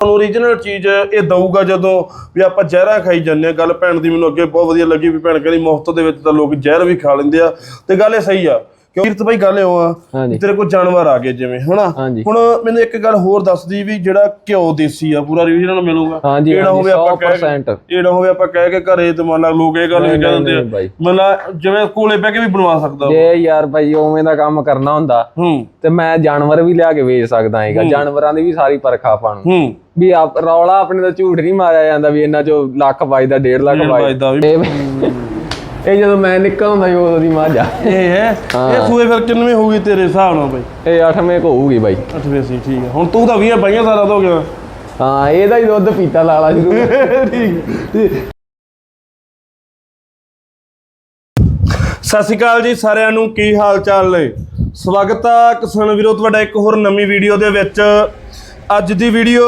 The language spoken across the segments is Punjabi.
ਤੁਹਾਨੂੰ ਓਰੀਜਨਲ ਚੀਜ਼ ਇਹ ਦਊਗਾ ਜਦੋਂ ਵੀ ਆਪਾਂ ਜ਼ਹਿਰਾਂ ਖਾਈ ਜਾਂਦੇ ਆ ਗੱਲ ਭੈਣ ਦੀ ਮੈਨੂੰ ਅੱਗੇ ਬਹੁਤ ਵਧੀਆ ਲੱਗੀ ਵੀ ਭੈਣ ਕਹਿੰਦੀ ਮੁਫਤ ਦੇ ਵਿੱਚ ਤਾਂ ਲੋਕ ਜ਼ਹਿਰ ਵੀ ਖਾ ਲੈਂਦੇ ਆ। ਤੇ ਗੱਲ ਇਹ ਸਹੀ ਆ ਕਿਰਤ ਭਾਈ ਗੱਲ ਇਹੋ ਆ। ਤੇਰੇ ਕੋਲ ਜਾਨਵਰ ਆ ਗਏ ਜਿਵੇਂ ਹਨਾ। ਹੁਣ ਮੈਨੂੰ ਇੱਕ ਗੱਲ ਹੋਰ ਦੱਸਦੀ ਵੀ ਜਿਹੜਾ ਘਿਓ ਦੇਸੀ ਆ ਪੂਰਾ ਓਰੀਜਨਲ ਮਿਲੂਗਾ। ਹਾਂਜੀ, ਹੋਵੇ ਆਪਾਂ ਕਹਿ 100% ਇਹ ਨਾ ਹੋਵੇ ਆਪਾਂ ਕਹਿ ਕੇ ਘਰੇ ਤੇ ਮੰਨ ਲਾ ਲੋਕ ਇਹ ਗੱਲ ਵੀ ਨਹੀਂ, ਕਹਿ ਦਿੰਦੇ ਨਹੀਂ ਆ। ਮਤਲਬ ਜਿਵੇਂ ਕੋਲੇ ਬਹਿ ਕੇ ਵੀ ਬਣਵਾ ਸਕਦਾ। ਜੇ ਯਾਰ ਭਾਈ ਉਵੇਂ ਦਾ ਕੰਮ ਕਰਨਾ ਹੁੰਦਾ ਤੇ ਮੈਂ ਜਾਨਵਰ ਵੀ ਲਿਆ ਕੇ ਵੇਚ ਸਕਦਾ ਹੈਗਾ। ਜਾਨਵਰਾਂ ਦੀ ਵੀ ਸਾਰੀ ਪਰਖ ਹੂੰ। ਵੀ ਆਪ ਰੌਲਾ ਆਪਣੇ ਦਾ ਝੂਠ ਨਹੀਂ ਮਾਰਿਆ ਜਾਂਦਾ ਵੀ ਇਹਨਾਂ ਚੋਂ ਲੱਖ ਵੱਜਦਾ 1.5 ਲੱਖ ਵੱਜਦਾ ਵੱਜਦਾ ਵੀ। ਇਹ ਇਹ ਜਦੋਂ ਮੈਂ ਨਿਕਲ ਹੁੰਦਾ ਸੀ ਉਦੋਂ ਦੀ ਮੱਝ ਇਹ ਹੈ। ਇਹ ਸੂਏ ਫਿਰ ਕਿੰਨਵੇਂ ਹੋਊਗੀ ਤੇਰੇ ਹਿਸਾਬ ਨਾਲ ਬਈ? ਇਹ 8ਵੇਂ ਕੋ ਹੋਊਗੀ ਬਾਈ। ਅੱਠਵੇਂ ਸੀ ਠੀਕ ਹੈ। ਹੁਣ ਤੂੰ ਤਾਂ 20 ਬਾਈਆਂ ਦਾ ਹੋ ਗਿਆ। ਹਾਂ ਇਹਦਾ ਹੀ ਦੁੱਧ ਪੀਤਾ ਲਾਲਾ ਸ਼ੁਰੂ ਸਤਿ ਸ਼੍ਰੀ ਅਕਾਲ ਜੀ ਸਾਰਿਆਂ ਨੂੰ ਕੀ ਹਾਲ ਚਾਲ ਨੇ? ਸਵਾਗਤ ਆ ਕਿਸਾਨ ਵੀਰੋ ਤੁਹਾਡਾ ਇੱਕ ਹੋਰ ਨਵੀਂ ਵੀਡੀਓ ਦੇ ਵਿੱਚ। ਅੱਜ ਦੀ ਵੀਡੀਓ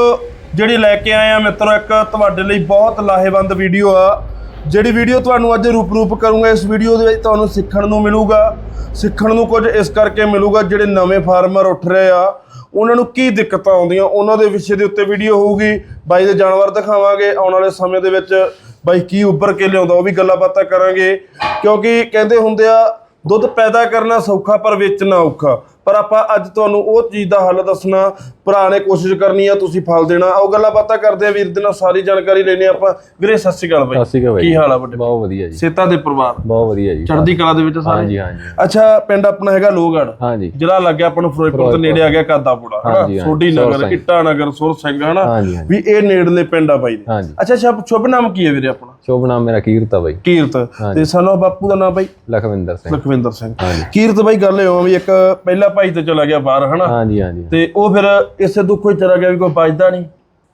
ਜਿਹੜੀ ਲੈ ਕੇ ਆਏ ਆ ਮਿੱਤਰੋ, ਇੱਕ ਤੁਹਾਡੇ ਲਈ ਬਹੁਤ ਲਾਹੇਵੰਦ ਵੀਡੀਓ ਆ। ਜਿਹੜੀ ਵੀਡੀਓ ਤੁਹਾਨੂੰ ਅੱਜ ਰੂਪ-ਰੂਪ ਕਰੂੰਗਾ, ਇਸ ਵੀਡੀਓ ਦੇ ਵਿੱਚ ਤੁਹਾਨੂੰ ਸਿੱਖਣ ਨੂੰ ਮਿਲੂਗਾ। ਸਿੱਖਣ ਨੂੰ ਕੁਝ ਇਸ ਕਰਕੇ ਮਿਲੂਗਾ, ਜਿਹੜੇ ਨਵੇਂ ਫਾਰਮਰ ਉੱਠ ਰਹੇ ਆ, ਉਹਨਾਂ ਨੂੰ ਕੀ ਦਿੱਕਤਾਂ ਆਉਂਦੀਆਂ, ਉਹਨਾਂ ਦੇ ਵਿਸ਼ੇ ਦੇ ਉੱਤੇ ਵੀਡੀਓ ਹੋਊਗੀ। ਬਾਈ ਦੇ ਜਾਨਵਰ ਦਿਖਾਵਾਂਗੇ, ਆਉਣ ਵਾਲੇ ਸਮੇਂ ਦੇ ਵਿੱਚ ਬਾਈ ਕੀ ਉੱਭਰ ਕੇ ਲਿਆਉਂਦਾ, ਉਹ ਵੀ ਗੱਲਾਂ ਬਾਤਾਂ ਕਰਾਂਗੇ। ਕਿਉਂਕਿ ਕਹਿੰਦੇ ਹੁੰਦੇ ਆ, ਦੁੱਧ ਪੈਦਾ ਕਰਨਾ ਸੌਖਾ ਪਰ ਵੇਚਣਾ ਔਖਾ। ਪਰ ਆਪਾਂ ਅੱਜ ਤੁਹਾਨੂੰ ਉਹ ਚੀਜ਼ ਦਾ ਹੱਲ ਦੱਸਣਾ ਭਰਾ ਨੇ ਕੋਸ਼ਿਸ਼ ਕਰਨੀ ਆ ਤੁਸੀਂ ਫਲ ਦੇਣਾ। ਉਹ ਗੱਲਾਂ ਬਾਤਾਂ ਕਰਦੇ ਆ ਵੀਰ ਦੇ ਨਾਲ ਸਾਰੀ ਜਾਣਕਾਰੀ ਲੈਣੇ ਆਪਾਂ। ਵੀਰੇ ਸਤਿ ਸ਼੍ਰੀ ਅਕਾਲ ਬਾਈ। ਸਤਿ ਸ਼੍ਰੀ ਅਕਾਲ ਬਾਈ। ਕੀ ਹਾਲ ਆ ਵੱਡੇ ਬਹੁਤ ਵਧੀਆ ਜੀ। ਸੇਤਾ ਦੇ ਪਰਿਵਾਰ। ਬਹੁਤ ਵਧੀਆ ਜੀ। ਚੜ੍ਹਦੀ ਕਲਾ ਦੇ ਵਿੱਚ ਸਾਰੇ? ਹਾਂਜੀ ਹਾਂਜੀ। ਅੱਛਾ ਪਿੰਡ ਆਪਣਾ ਹੈਗਾ ਲੋਹਗੜ ਹਾਂਜੀ। ਜ਼ਿਲ੍ਹਾ ਲੱਗਿਆ ਆਪਾਂ ਨੂੰ ਫਿਰੋਜ਼ਪੁਰ ਤੋਂ ਨੇੜੇ ਆ ਗਿਆ ਕਾਦਾਪੁਰਾ ਹਨਾ? ਸੋਢੀ ਨਗਰ। ਇੱਟਾ ਨਗਰ ਸੁਰ ਸਿੰਘ ਹਨਾ? ਵੀ ਇਹ ਨੇੜਲੇ ਪਿੰਡ ਆ ਬਾਈ ਦੇ। ਅੱਛਾ ਸ਼ੁਭ ਸ਼ੁਭ ਨਾਮ ਕੀ ਹੈ ਵੀਰੇ ਆਪਣਾ? ਸ਼ੁਭ ਨਾਮ ਮੇਰਾ ਕੀਰਤ ਆ ਬਾਈ। ਕੀਰਤ। ਤੇ ਸਾਨੂੰ ਬਾਪੂ ਦਾ ਨਾਮ ਬਾਈ? ਲਖਵਿੰਦਰ ਸਿੰਘ। ਲਖਵਿੰਦਰ ਸਿੰਘ। ਕੀਰਤ ਬਾਈ ਗੱਲ ਇਹ ਹੋਂ ਵੀ ਇੱਕ ਪਹਿਲਾ ਭਾਈ ਤੇ ਚਲਾ ਗਿਆ ਬਾਹਰ ਹਨਾ? ਹਾਂਜੀ ਹਾਂਜੀ। ਤੇ ਉਹ ਫਿਰ ਇਸੇ ਦੁੱਖੋਂ ਹੀ ਚਲਾ ਗਿਆ ਵੀ ਕੋਈ ਬਚਦਾ ਨਹੀਂ।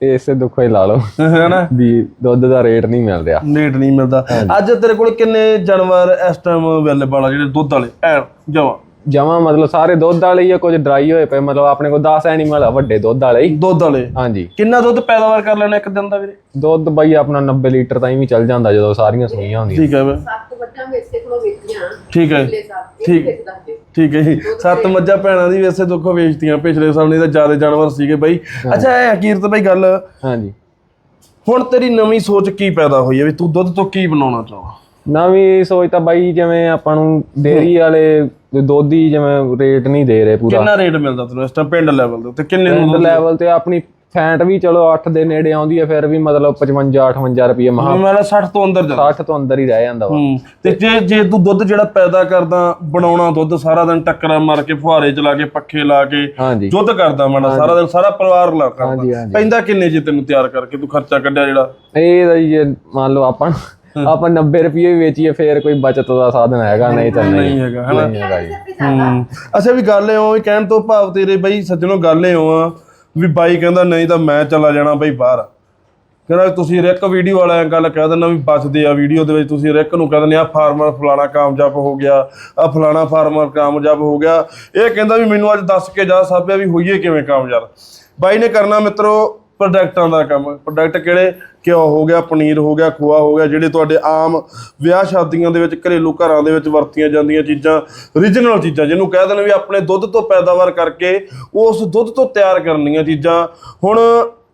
ਇਸੇ ਦੁੱਖੋਂ ਹੀ ਲਾ ਲਓ। ਹਨਾ ਵੀ ਦੁੱਧ ਦਾ ਰੇਟ ਨਹੀਂ ਮਿਲ ਰਿਹਾ। ਨੇਟ ਨਹੀਂ ਮਿਲਦਾ। ਅੱਜ ਤੇਰੇ ਕੋਲ ਕਿੰਨੇ ਜਾਨਵਰ ਇਸ ਟਾਈਮ ਅਵੇਲੇਬਲ ਆ ਜਿਹੜੇ ਦੁੱਧ ਵਾਲੇ? ਐ ਜਮਾ ਜਮਾ ਮਤਲਬ ਸਾਰੇ ਦੁੱਧ ਵਾਲੇ ਹੀ ਆ ਕੁਝ ਡਰਾਈ ਹੋਏ ਪਏ ਮਤਲਬ ਆਪਣੇ ਕੋਲ 10 ਐਨੀਮਲ ਆ ਵੱਡੇ ਦੁੱਧ ਵਾਲੇ ਹੀ। ਦੁੱਧ ਵਾਲੇ? ਹਾਂਜੀ। ਕਿੰਨਾ ਦੁੱਧ ਪੈਦਾਵਾਰ ਕਰ ਲੈਣਾ ਇੱਕ ਦਿਨ ਦਾ ਵੀਰੇ? ਦੁੱਧ ਬਈ ਆਪਣਾ 90 ਲੀਟਰ ਤਾਈਂ ਵੀ ਚੱਲ ਜਾਂਦਾ ਜਦੋਂ ਸਾਰੀਆਂ ਸੂਈਆਂ ਹੁੰਦੀਆਂ। ਠੀਕ ਹੈ ਵੇ ਸੱਤ ਵੱਟਾਂ ਵਿੱਚ ਤੇ ਕੋਲ ਵੇਚੀਆਂ। ਠੀਕ ਹੈ। ਠੀਕ। ਠੀਕ ਹੈ ਜੀ। ਸੱਤ ਮੱਝਾਂ ਭੈਣਾਂ ਦੀ ਵੈਸੇ ਦੁੱਖੋਂ ਵੇਚਤੀਆਂ ਪਿਛਲੇ ਸਾਲ ਨਹੀਂ ਤਾਂ ਜ਼ਿਆਦਾ ਜਾਨਵਰ ਸੀਗੇ ਬਾਈ। ਅੱਛਾ ਇਹ ਕੀਰਤ ਬਾਈ ਗੱਲ। ਹਾਂਜੀ। ਹੁਣ ਤੇਰੀ ਨਵੀਂ ਸੋਚ ਕੀ ਪੈਦਾ ਹੋਈ ਹੈ ਵੀ ਤੂੰ ਦੁੱਧ ਤੋਂ ਕੀ ਬਣਾਉਣਾ ਚਾਹੋ ਨਵੀਂ ਸੋਚ ਤਾਂ ਬਾਈ ਜਿਵੇਂ ਆਪਾਂ ਨੂੰ ਡੇਰੀ ਵਾਲੇ ਦੁੱਧ ਹੀ ਜਿਵੇਂ ਰੇਟ ਨਹੀਂ ਦੇ ਰਹੇ ਪੂਰਾ। ਕਿੰਨਾ ਰੇਟ ਮਿਲਦਾ ਤੈਨੂੰ ਇਸ ਟਾਈਮ ਪਿੰਡ ਲੈਵਲ ਉੱਤੇ? ਕਿੰਨੇ ਨੂੰ ਲੈਵਲ ਤੇ ਆਪਣੀ ਫੈਟ ਵੀ ਚਲੋ 8 ਦੇ ਨੇੜੇ ਆਉਂਦੀ ਹੈ ਫਿਰ ਵੀ ਮਤਲਬ 55 58 ਰੁਪਏ ਮਹਾ ਮੇਰਾ 60 ਤੋਂ ਅੰਦਰ ਜਾਂਦਾ। 60 ਤੋਂ ਅੰਦਰ ਹੀ ਰਹਿ ਜਾਂਦਾ ਵਾ। ਹੂੰ ਤੇ ਜੇ ਜੇ ਤੂੰ ਦੁੱਧ ਜਿਹੜਾ ਪੈਦਾ ਕਰਦਾ ਬਣਾਉਣਾ ਦੁੱਧ ਸਾਰਾ ਦਿਨ ਟੱਕਰਾਂ ਮਾਰ ਕੇ ਫੁਹਾਰੇ ਚਲਾ ਕੇ ਪੱਖੇ ਲਾ ਕੇ ਦੁੱਧ ਕਰਦਾ ਮਾੜਾ ਸਾਰਾ ਦਿਨ ਸਾਰਾ ਪਰਿਵਾਰ ਲਾ ਕਰਦਾ। ਪੈਂਦਾ ਕਿੰਨੇ ਜੇ ਤੈਨੂੰ ਤਿਆਰ ਕਰਕੇ ਤੂੰ ਖਰਚਾ ਕੱਢਿਆ ਜਿਹੜਾ? ਇਹ ਤਾਂ ਜੀ ਮੰਨ ਲਓ ਆਪਾਂ ਆਪਾਂ 90 ਰੁਪਏ ਵੀ ਵੇਚੀਏ ਫੇਰ ਕੋਈ ਬਚਤ ਦਾ ਸਾਧਨ ਹੈਗਾ ਨਹੀਂ ਤਾਂ ਨਹੀਂ ਹੈਗਾ ਹਨਾ ਹੂੰ। ਅੱਛਾ ਵੀ ਗੱਲ ਇਹ ਹੋਈ ਕਹਿਣ ਤੋਂ ਭਾਵ ਤੇਰੇ ਬਈ ਸੱਜਣੋ ਗੱਲ ਇਹ ਆ ਵੀ ਬਾਈ ਕਹਿੰਦਾ ਨਹੀਂ ਤਾਂ ਮੈਂ ਚਲਾ ਜਾਣਾ ਬਾਈ ਬਾਹਰ। ਕਹਿੰਦਾ ਤੁਸੀਂ ਰਿਕ ਵੀਡੀਓ ਵਾਲਿਆਂ ਗੱਲ ਕਹਿ ਦਿੰਦਾ ਵੀ ਬਚਦੇ ਆ ਵੀਡੀਓ ਦੇ ਵਿੱਚ, ਤੁਸੀਂ ਰਿਕ ਨੂੰ ਕਹਿ ਦਿੰਦੇ ਆ ਫਾਰਮਰ ਫਲਾਣਾ ਕਾਮਯਾਬ ਹੋ ਗਿਆ ਆ ਫਲਾਣਾ ਫਾਰਮਰ ਕਾਮਯਾਬ ਹੋ ਗਿਆ। ਇਹ ਕਹਿੰਦਾ ਵੀ ਮੈਨੂੰ ਅੱਜ ਦੱਸ ਕੇ ਜਾ ਸਾਬਿਆ ਵੀ ਹੋਈਏ ਕਿਵੇਂ ਕਾਮਯਾਬ। ਬਾਈ ਨੇ ਕਰਨਾ ਮਿੱਤਰੋ ਪ੍ਰੋਡਕਟਾਂ ਦਾ ਕੰਮ। ਪ੍ਰੋਡਕਟ ਕਿਹੜੇ? ਘਿਓ ਹੋ ਗਿਆ, ਪਨੀਰ ਹੋ ਗਿਆ, ਖੋਆ ਹੋ ਗਿਆ, ਜਿਹੜੇ ਤੁਹਾਡੇ ਆਮ ਵਿਆਹ ਸ਼ਾਦੀਆਂ ਦੇ ਵਿੱਚ, ਘਰੇਲੂ ਘਰਾਂ ਦੇ ਵਿੱਚ ਵਰਤੀਆਂ ਜਾਂਦੀਆਂ ਚੀਜ਼ਾਂ ਰੀਜਨਲ ਚੀਜ਼ਾਂ, ਜਿਹਨੂੰ ਕਹਿ ਦਿੰਦੇ ਵੀ ਆਪਣੇ ਦੁੱਧ ਤੋਂ ਪੈਦਾਵਾਰ ਕਰਕੇ ਉਸ ਦੁੱਧ ਤੋਂ ਤਿਆਰ ਕਰਨੀਆਂ ਚੀਜ਼ਾਂ। ਹੁਣ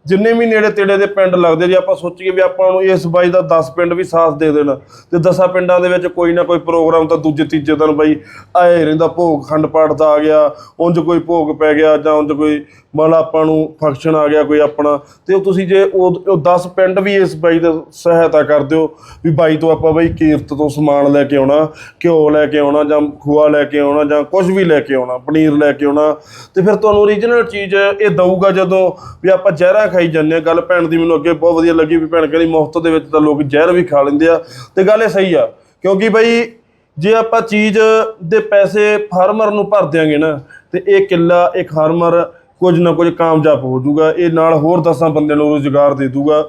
ਜਿੰਨੇ ਵੀ ਨੇੜੇ ਤੇੜੇ ਦੇ ਪਿੰਡ ਲੱਗਦੇ ਜੇ ਆਪਾਂ ਸੋਚੀਏ ਵੀ ਆਪਾਂ ਨੂੰ ਇਸ ਬਾਈ ਦਾ 10 ਪਿੰਡ ਵੀ ਸਾਥ ਦੇ ਦੇਣ ਤੇ 10 ਪਿੰਡਾਂ ਦੇ ਵਿੱਚ ਕੋਈ ਨਾ ਕੋਈ ਪ੍ਰੋਗਰਾਮ ਤਾਂ ਦੂਜੇ ਤੀਜੇ ਦਿਨ ਬਾਈ ਆਏ ਰਹਿੰਦਾ, ਭੋਗ ਖੰਡ ਪਾਠ ਦਾ ਆ ਗਿਆ, ਉਂਝ ਕੋਈ ਭੋਗ ਪੈ ਗਿਆ ਜਾਂ ਉਂਝ ਕੋਈ ਮਤਲਬ ਆਪਾਂ ਨੂੰ ਫੰਕਸ਼ਨ ਆ ਗਿਆ ਕੋਈ ਆਪਣਾ, ਤੇ ਉਹ ਤੁਸੀਂ ਜੇ ਉਹ ਉਹ 10 ਪਿੰਡ ਵੀ ਇਸ ਬਾਈ ਦਾ ਸਹਾਇਤਾ ਕਰ ਦਿਓ ਵੀ ਬਾਈ ਤੋਂ ਆਪਾਂ ਬਾਈ ਕੀਰਤ ਤੋਂ ਸਮਾਨ ਲੈ ਕੇ ਆਉਣਾ, ਘਿਓ ਲੈ ਕੇ ਆਉਣਾ ਜਾਂ ਖੋਆ ਲੈ ਕੇ ਆਉਣਾ ਜਾਂ ਕੁਝ ਵੀ ਲੈ ਕੇ ਆਉਣਾ, ਪਨੀਰ ਲੈ ਕੇ ਆਉਣਾ, ਤੇ ਫਿਰ ਤੁਹਾਨੂੰ ਓਰੀਜਨਲ ਚੀਜ਼ ਇਹ ਦਊਗਾ ਜਦੋਂ ਵੀ ਆਪਾਂ ਜ਼ਹਿਰਾ ਖਾਈ ਜਾਂਦੇ ਆ। ਗੱਲ ਭੈਣ ਦੀ ਮੈਨੂੰ ਅੱਗੇ ਬਹੁਤ ਵਧੀਆ ਲੱਗੀ ਵੀ ਭੈਣ ਕਹਿੰਦੀ ਮੁਫਤ ਦੇ ਵਿੱਚ ਤਾਂ ਲੋਕ ਜ਼ਹਿਰ ਵੀ ਖਾ ਲੈਂਦੇ ਆ। ਤੇ ਗੱਲ ਇਹ ਸਹੀ ਆ, ਕਿਉਂਕਿ ਬਈ ਜੇ ਆਪਾਂ ਚੀਜ਼ ਦੇ ਪੈਸੇ ਫਾਰਮਰ ਨੂੰ ਭਰ ਦਿਆਂਗੇ ਨਾ, ਤੇ ਇਹ ਕਿੱਲਾ, ਇਹ ਫਾਰਮਰ ਕੁਝ ਨਾ ਕੁਝ ਕਾਮਯਾਬ ਹੋ ਜਾਊਗਾ। ਇਹ ਨਾਲ ਹੋਰ 10 ਬੰਦਿਆਂ ਨੂੰ ਰੋਜ਼ਗਾਰ ਦੇ ਦੂਗਾ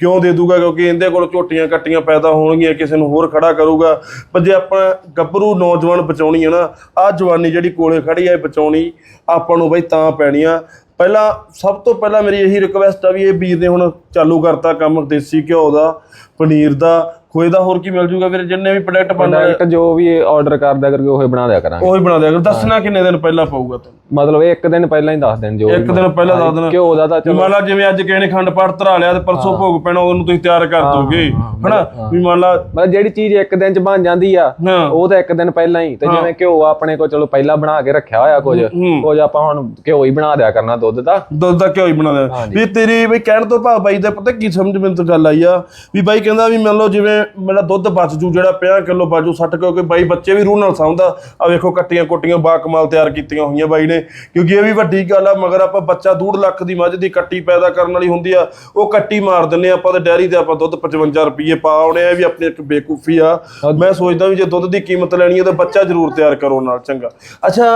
ਕਿਉਂ ਦੇ ਦੂਗਾ ਕਿਉਂਕਿ ਇਹਦੇ ਕੋਲ ਝੋਟੀਆਂ ਕੱਟੀਆਂ ਪੈਦਾ ਹੋਣਗੀਆਂ, ਕਿਸੇ ਨੂੰ ਹੋਰ ਖੜਾ ਕਰੂਗਾ। ਪਰ ਜੇ ਆਪਾਂ ਗੱਭਰੂ ਨੌਜਵਾਨ ਬਚਾਉਣੀ ਹੈ ਨਾ ਆ ਜਵਾਨੀ ਜਿਹੜੀ ਕੋਲੇ ਖੜੀ ਹੈ ਬਚਾਉਣੀ ਆਪਾਂ ਨੂੰ ਬਈ ਤਾਂ ਪੈਣੀ ਆ। ਪਹਿਲਾਂ ਸਭ ਤੋਂ ਪਹਿਲਾਂ ਮੇਰੀ ਇਹੀ ਰਿਕਵੈਸਟ ਆ ਵੀ ਇਹ ਵੀਰ ਨੇ ਹੁਣ ਚਾਲੂ ਕਰਤਾ ਕੰਮ, ਦੇਸੀ ਘਿਓ ਦਾ, ਪਨੀਰ ਦਾ ਖੋਏ ਦਾ ਹੋਰ ਕੀ ਮਿਲ ਜੂਗਾ ਵੀਰੇ? ਜਿੰਨੇ ਵੀ ਪ੍ਰੋਡਕਟ ਬਣਨਾ ਪ੍ਰੋਡਕਟ ਜੋ ਵੀ ਆਰਡਰ ਕਰਦਾ ਕਰਕੇ ਉਹੀ ਬਣਾ ਦਿਆ ਕਰਾਂਗੇ। ਉਹੀ ਬਣਾ ਦਿਆ ਕਰੋ। ਦੱਸਣਾ ਕਿੰਨੇ ਦਿਨ ਪਹਿਲਾਂ ਪਊਗਾ ਤੁਹਾਨੂੰ ਮਤਲਬ ਇੱਕ ਦਿਨ ਪਹਿਲਾਂ ਹੀ ਦੱਸ ਦੇਣ ਜੋ ਇੱਕ ਦਿਨ ਪਹਿਲਾਂ ਦੱਸ ਦੇਣਾ। ਘਿਓ ਦਾ ਤਾਂ ਵੀ ਚਲੋ। ਮੰਨ ਲਾ ਜਿਵੇਂ ਅੱਜ ਕਿਸੇ ਨੇ ਖੰਡ ਪਾਠ ਧਰਾ ਲਿਆ ਤੇ ਪਰਸੋਂ ਭੋਗ ਪੈਣਾ ਉਹਨੂੰ ਤੁਸੀਂ ਤਿਆਰ ਕਰ ਦੋਗੇ। ਹਨਾ? ਵੀ ਮੰਨ ਲਾ ਮਤਲਬ ਜਿਹੜੀ ਚੀਜ਼ ਇੱਕ ਦਿਨ ਚ ਬਣ ਜਾਂਦੀ ਆ ਹਾਂ। ਉਹ ਤਾਂ ਇੱਕ ਦਿਨ ਪਹਿਲਾਂ ਹੀ। ਤੇ ਜਿਵੇਂ ਘਿਓ ਆ ਆਪਣੇ ਕੋਲ ਚਲੋ ਪਹਿਲਾਂ ਬਣਾ ਕੇ ਰੱਖਿਆ ਹੋਇਆ ਕੁਝ ਕੁਝ ਆਪਾਂ ਹੁਣ ਘਿਓ ਹੀ ਬਣਾ ਦਿਆ ਕਰਨਾ ਦੁੱਧ ਦਾ। ਦੁੱਧ ਦਾ ਘਿਓ ਹੀ ਬਣਾ ਲਿਆ ਵੀ ਤੇਰੀ ਬਈ ਕਹਿਣ ਤੋਂ ਭਾਵ ਬਾਈ ਦਾ ਪਤਾ ਕੀ ਸਮਝ ਮੈਨੂੰ ਤਾਂ ਗੱਲ ਆਈ ਆ? ਵੀ ਬਾਈ ਕਹਿੰਦਾ ਵੀ ਮੰਨ ਲਓ ਜਿਵੇਂ ਮੇਰਾ ਦੁੱਧ ਬਚ ਜੂ ਜਿਹੜਾ 50 ਕਿਲੋ ਬਾਜੂ 60 ਕਿਉਂਕਿ ਬਾਈ ਬੱਚੇ ਵੀ ਰੂਹ ਨਾਲ ਸੌਂਦਾ ਆ ਵੇਖੋ ਕੱਟੀਆਂ ਕੁੱਟੀਆਂ ਬਾ ਕਮਾਲ ਤਿਆਰ ਕੀਤੀਆਂ ਹੋਈਆਂ ਬਾਈ ਨੇ। ਕਿਉਂਕਿ ਇਹ ਵੀ ਵੱਡੀ ਗੱਲ ਆ ਮਗਰ ਆਪਾਂ ਬੱਚਾ 2 ਲੱਖ ਦੀ ਮੱਝ ਦੀ ਕੱਟੀ ਪੈਦਾ ਕਰਨ ਵਾਲੀ ਹੁੰਦੀ ਆ ਉਹ ਕੱਟੀ ਮਾਰ ਦਿੰਨੇ ਆਪਾਂ ਤੇ ਡੈਰੀ ਤੇ ਆਪਾਂ ਦੁੱਧ 55 ਰੁਪਏ ਪਾ ਆਉਣੇ ਆ ਇਹ ਵੀ ਆਪਣੀ ਇੱਕ ਬੇਕੂਫੀ ਆ। ਮੈਂ ਸੋਚਦਾ ਵੀ ਜੇ ਦੁੱਧ ਦੀ ਕੀਮਤ ਲੈਣੀ ਹੈ ਤਾਂ ਬੱਚਾ ਜ਼ਰੂਰ ਤਿਆਰ ਕਰੋ ਨਾਲ ਚੰਗਾ। ਅੱਛਾ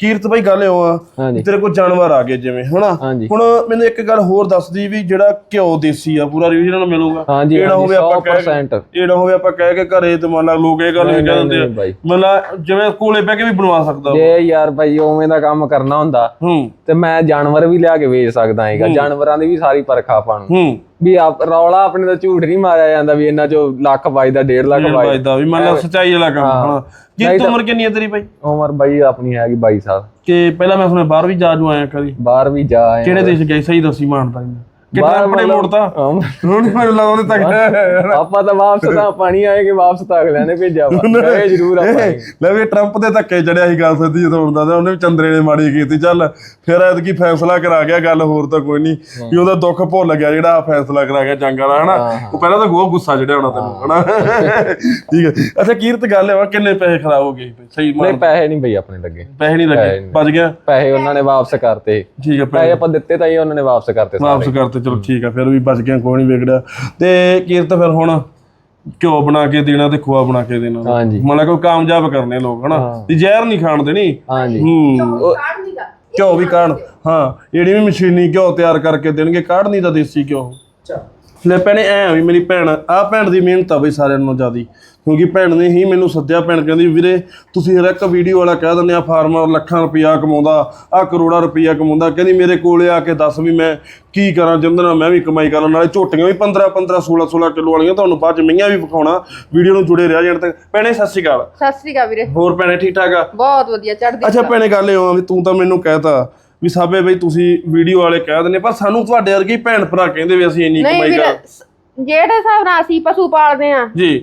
ਕੀਰਤ ਬਾਈ ਗੱਲ ਇਉਂ ਆ ਹਾਂਜੀ। ਤੇਰੇ ਕੋਲ ਜਾਨਵਰ ਆ ਗਏ ਜਿਵੇਂ ਹਨਾ? ਹਾਂਜੀ। ਹੁਣ ਮੈਨੂੰ ਇੱਕ ਗੱਲ ਹੋਰ ਦੱਸਦੀ ਵੀ ਜਿਹੜਾ ਘਿਓ ਦੇਸੀ ਆ ਪੂਰਾ ਰੀਜਨਲ ਮਿਲੂਗਾ। ਹਾਂਜੀ ਇਹ ਨਾ ਹਾਂਜੀ ਹੋਵੇ ਆਪਾਂ ਕਹਿ 100% ਇਹ ਨਾ ਹੋਵੇ ਆਪਾਂ ਕਹਿ ਕੇ ਘਰੇ ਤੇ ਮੰਨ ਲਾ ਲੋਕ ਇਹ ਗੱਲ ਨਹੀਂ, ਦਿੰਦੇ ਨਹੀਂ ਬਾਈ। ਮਤਲਬ ਜਿਵੇਂ ਕੋਲੇ ਬਹਿ ਕੇ ਵੀ ਬਣਵਾ ਸਕਦਾ ਜੇ ਯਾਰ ਭਾਈ ਉਵੇਂ ਦਾ ਕੰਮ ਕਰਨਾ ਹੁੰਦਾ ਹੂੰ। ਤੇ ਮੈਂ ਜਾਨਵਰ ਵੀ ਲਿਆ ਕੇ ਵੇਚ ਸਕਦਾ ਹੈਗਾ। ਜਾਨਵਰਾਂ ਦੀ ਵੀ ਸਾਰੀ ਪਰਖ ਆਪਾਂ ਨੂੰ। ਹੂੰ। ਵੀ ਆਪ ਰੌਲਾ ਆਪਣੇ ਦਾ ਝੂਠ ਨਹੀਂ ਮਾਰਿਆ ਜਾਂਦਾ ਵੀ ਇਹਨਾਂ ਚੋਂ ਲੱਖ ਵੱਜਦਾ 1.5 ਲੱਖ ਵੱਜਦਾ। ਵੀ ਮੰਨ ਲਾ ਸਚਾਈ ਵਾਲਾ ਕੰਮ ਹਨਾ ਕੀ ਤੂੰ ਉਮਰ ਕਿੰਨੀ ਹੈ ਤੇਰੀ ਬਾਈ? ਉਮਰ ਬਾਈ ਆਪਣੀ ਹੈਗੀ 22 ਸਾਲ। ਕਿ ਪਹਿਲਾਂ ਮੈਂ ਸੁਣਿਆ ਬਾਹਰ ਵੀ ਜਾ ਜੂ ਆਇਆ ਕਦੀ? ਬਾਹਰ ਵੀ ਜਾ ਆਏ ਕਿਹੜੇ ਦੇਸ਼ ਗਏ? ਸਹੀ ਦੱਸੀ ਮਾਨਤਾ ਜੀ ਕਿਤੇ ਬਾਹਰ ਆਪਣੇ ਮਤਲਬ- ਮੋੜਤਾ? ਹਾਂ। ਹੁਣ ਮੈਨੂੰ ਲਾਉਂਦੇ ਤੱਕ ਆਪਾਂ ਤਾਂ ਵਾਪਸ ਤਾਂ ਪਾਣੀ ਆਏਗੇ ਵਾਪਸ ਤਾਂ ਅਗਲਿਆਂ ਨੇ ਭੇਜਿਆ ਵਾ। ਗਏ ਜ਼ਰੂਰ ਆਪਾਂ ਨੇ। ਲੈ ਵੀ ਟਰੰਪ ਦੇ ਧੱਕੇ ਚੜਿਆ ਸੀ ਗੱਲ ਸਿੱਧੀ ਜਦੋਂ ਹੁੰਦਾ ਤੇ ਉਹਨੇ ਵੀ ਚੰਦਰੇ ਨੇ ਮਾੜੀ ਕੀਤੀ। ਚੱਲ ਫਿਰ ਐਤਕੀ ਫੈਸਲਾ ਕਰਾ ਗਿਆ ਗੱਲ ਹੋਰ ਤਾਂ ਕੋਈ ਨਹੀਂ। ਵੀ ਉਹਦਾ ਦੁੱਖ ਭੁੱਲ ਗਿਆ ਜਿਹੜਾ ਆਹ ਫੈਸਲਾ ਕਰਾ ਗਿਆ ਜੰਗ ਵਾਲਾ ਹਨਾ? ਉਹ ਪਹਿਲਾਂ ਤਾਂ ਬਹੁਤ ਗੁੱਸਾ ਚੜਿਆ ਹੋਣਾ ਤੈਨੂੰ ਹਨਾ? ਠੀਕ ਹੈ। ਅੱਛਾ ਕੀਰਤ ਗੱਲ ਹੈ ਕਿੰਨੇ ਪੈਸੇ ਖਰਾਬ ਹੋ ਗਏ? ਸਹੀ ਨਹੀਂ ਪੈਸੇ ਨਹੀਂ ਬਈ ਆਪਣੇ ਲੱਗੇ। ਪੈਸੇ ਨਹੀਂ ਲੱਗੇ ਬਚ ਗਿਆ? ਪੈਸੇ ਉਹਨਾਂ ਨੇ ਵਾਪਸ ਕਰਤੇ। ਠੀਕ ਹੈ ਪੈਸੇ। ਆਪਾਂ ਦਿੱਤੇ ਤਾਂ ਹੀ ਉਹਨਾਂ ਨੇ ਵਾਪਸ ਕਰਤੇ ਸਾਰੇ। ਵਾਪਸ ਕਰਤੇ। ਚਲੋ ਠੀਕ ਆ ਫਿਰ ਵੀ ਬਚ ਗਿਆ ਕੋਈ ਨਹੀਂ ਵਿਗੜਿਆ। ਤੇ ਕੀਰਤ ਫਿਰ ਹੁਣ ਘਿਓ ਬਣਾ ਕੇ ਦੇਣਾ ਤੇ ਖੋਆ ਬਣਾ ਕੇ ਦੇਣਾ। ਹਾਂਜੀ। ਮਤਲਬ ਕੋਈ ਕਾਮਯਾਬ ਕਰਨੇ ਲੋਕ ਹਨਾ? ਤੇ ਜ਼ਹਿਰ ਨਹੀਂ ਖਾਣ ਦੇਣੀ। ਹਾਂਜੀ। ਹੂੰ। ਦਾ ਘਿਓ ਵੀ ਕਾਣ ਹਾਂ ਜਿਹੜੀ ਵੀ ਮਸ਼ੀਨੀ ਘਿਓ ਤਿਆਰ ਕਰਕੇ ਦੇਣਗੇ ਕਾਢ ਨਹੀਂ ਤਾਂ ਦੇਸੀ ਘਿਓ। ਲੈ ਭੈਣੇ ਐ ਵੀ ਮੇਰੀ ਭੈਣ ਆ ਭੈਣ ਦੀ ਮਿਹਨਤ ਆ ਬਈ ਸਾਰਿਆਂ ਨਾਲੋਂ ਜ਼ਿਆਦੀ। ਕਿਉਂਕਿ ਭੈਣ ਨੇ ਹੀ ਮੈਨੂੰ ਸੱਦਿਆ ਭੈਣ ਕਹਿੰਦੀ ਵੀਰੇ ਤੁਸੀਂ ਹਰ ਇੱਕ ਵੀਡੀਓ ਵਾਲਾ ਕਹਿ ਦਿੰਦੇ ਆ ਫਾਰਮਰ ਲੱਖਾਂ ਰੁਪਇਆ ਕਮਾਉਂਦਾ ਆ ਕਰੋੜਾਂ ਰੁਪਇਆ ਕਮਾਉਂਦਾ। ਕਹਿੰਦੀ ਮੇਰੇ ਕੋਲੇ ਆ ਕੇ ਦੱਸ ਵੀ ਮੈਂ ਕੀ ਕਰਾਂ ਜਿੰਦ ਨਾਲ ਮੈਂ ਵੀ ਕਮਾਈ ਕਰਾਂ ਨਾਲੇ ਝੋਟੀਆਂ ਵੀ 15 15 16 16 ਕਿਲੋ ਵਾਲੀਆਂ ਤੁਹਾਨੂੰ ਬਾਅਦ ਚ ਮਈਆਂ ਵੀ ਵਿਖਾਉਣਾ ਵੀਡੀਓ ਨੂੰ ਜੁੜੇ ਰਿਹਾ ਜਾਣ ਤੱਕ ਭੈਣੇ ਸਤਿ ਸ਼੍ਰੀ ਅਕਾਲ। ਸਤਿ ਸ੍ਰੀ ਅਕਾਲ ਵੀਰੇ। ਹੋਰ ਭੈਣੇ ਠੀਕ ਠਾਕ ਆ? ਬਹੁਤ ਵਧੀਆ ਚੜ੍ਹਦੀ ਅੱਛਾ ਭੈਣੇ ਗੱਲ ਇਹ ਆ ਵੀ ਤੂੰ ਤਾਂ ਮੈਨੂੰ ਕਹਿਤਾ ਵੀ ਸਾਬੇ ਬਈ ਤੁਸੀਂ ਵੀਡੀਓ ਵਾਲੇ ਕਹਿ ਦਿੰਦੇ ਪਰ ਸਾਨੂੰ ਤੁਹਾਡੇ ਵਰਗੇ ਭੈਣ ਭਰਾ ਕਹਿੰਦੇ ਵੀ ਅਸੀਂ ਇੰਨੀ ਨਹੀਂ ਕਮਾਈ ਵੀਰੇ ਕਰ ਜਿਹੜੇ ਹਿਸਾਬ ਨਾਲ ਅਸੀਂ ਪਸ਼ੂ ਪਾਲਦੇ ਆ ਜੀ।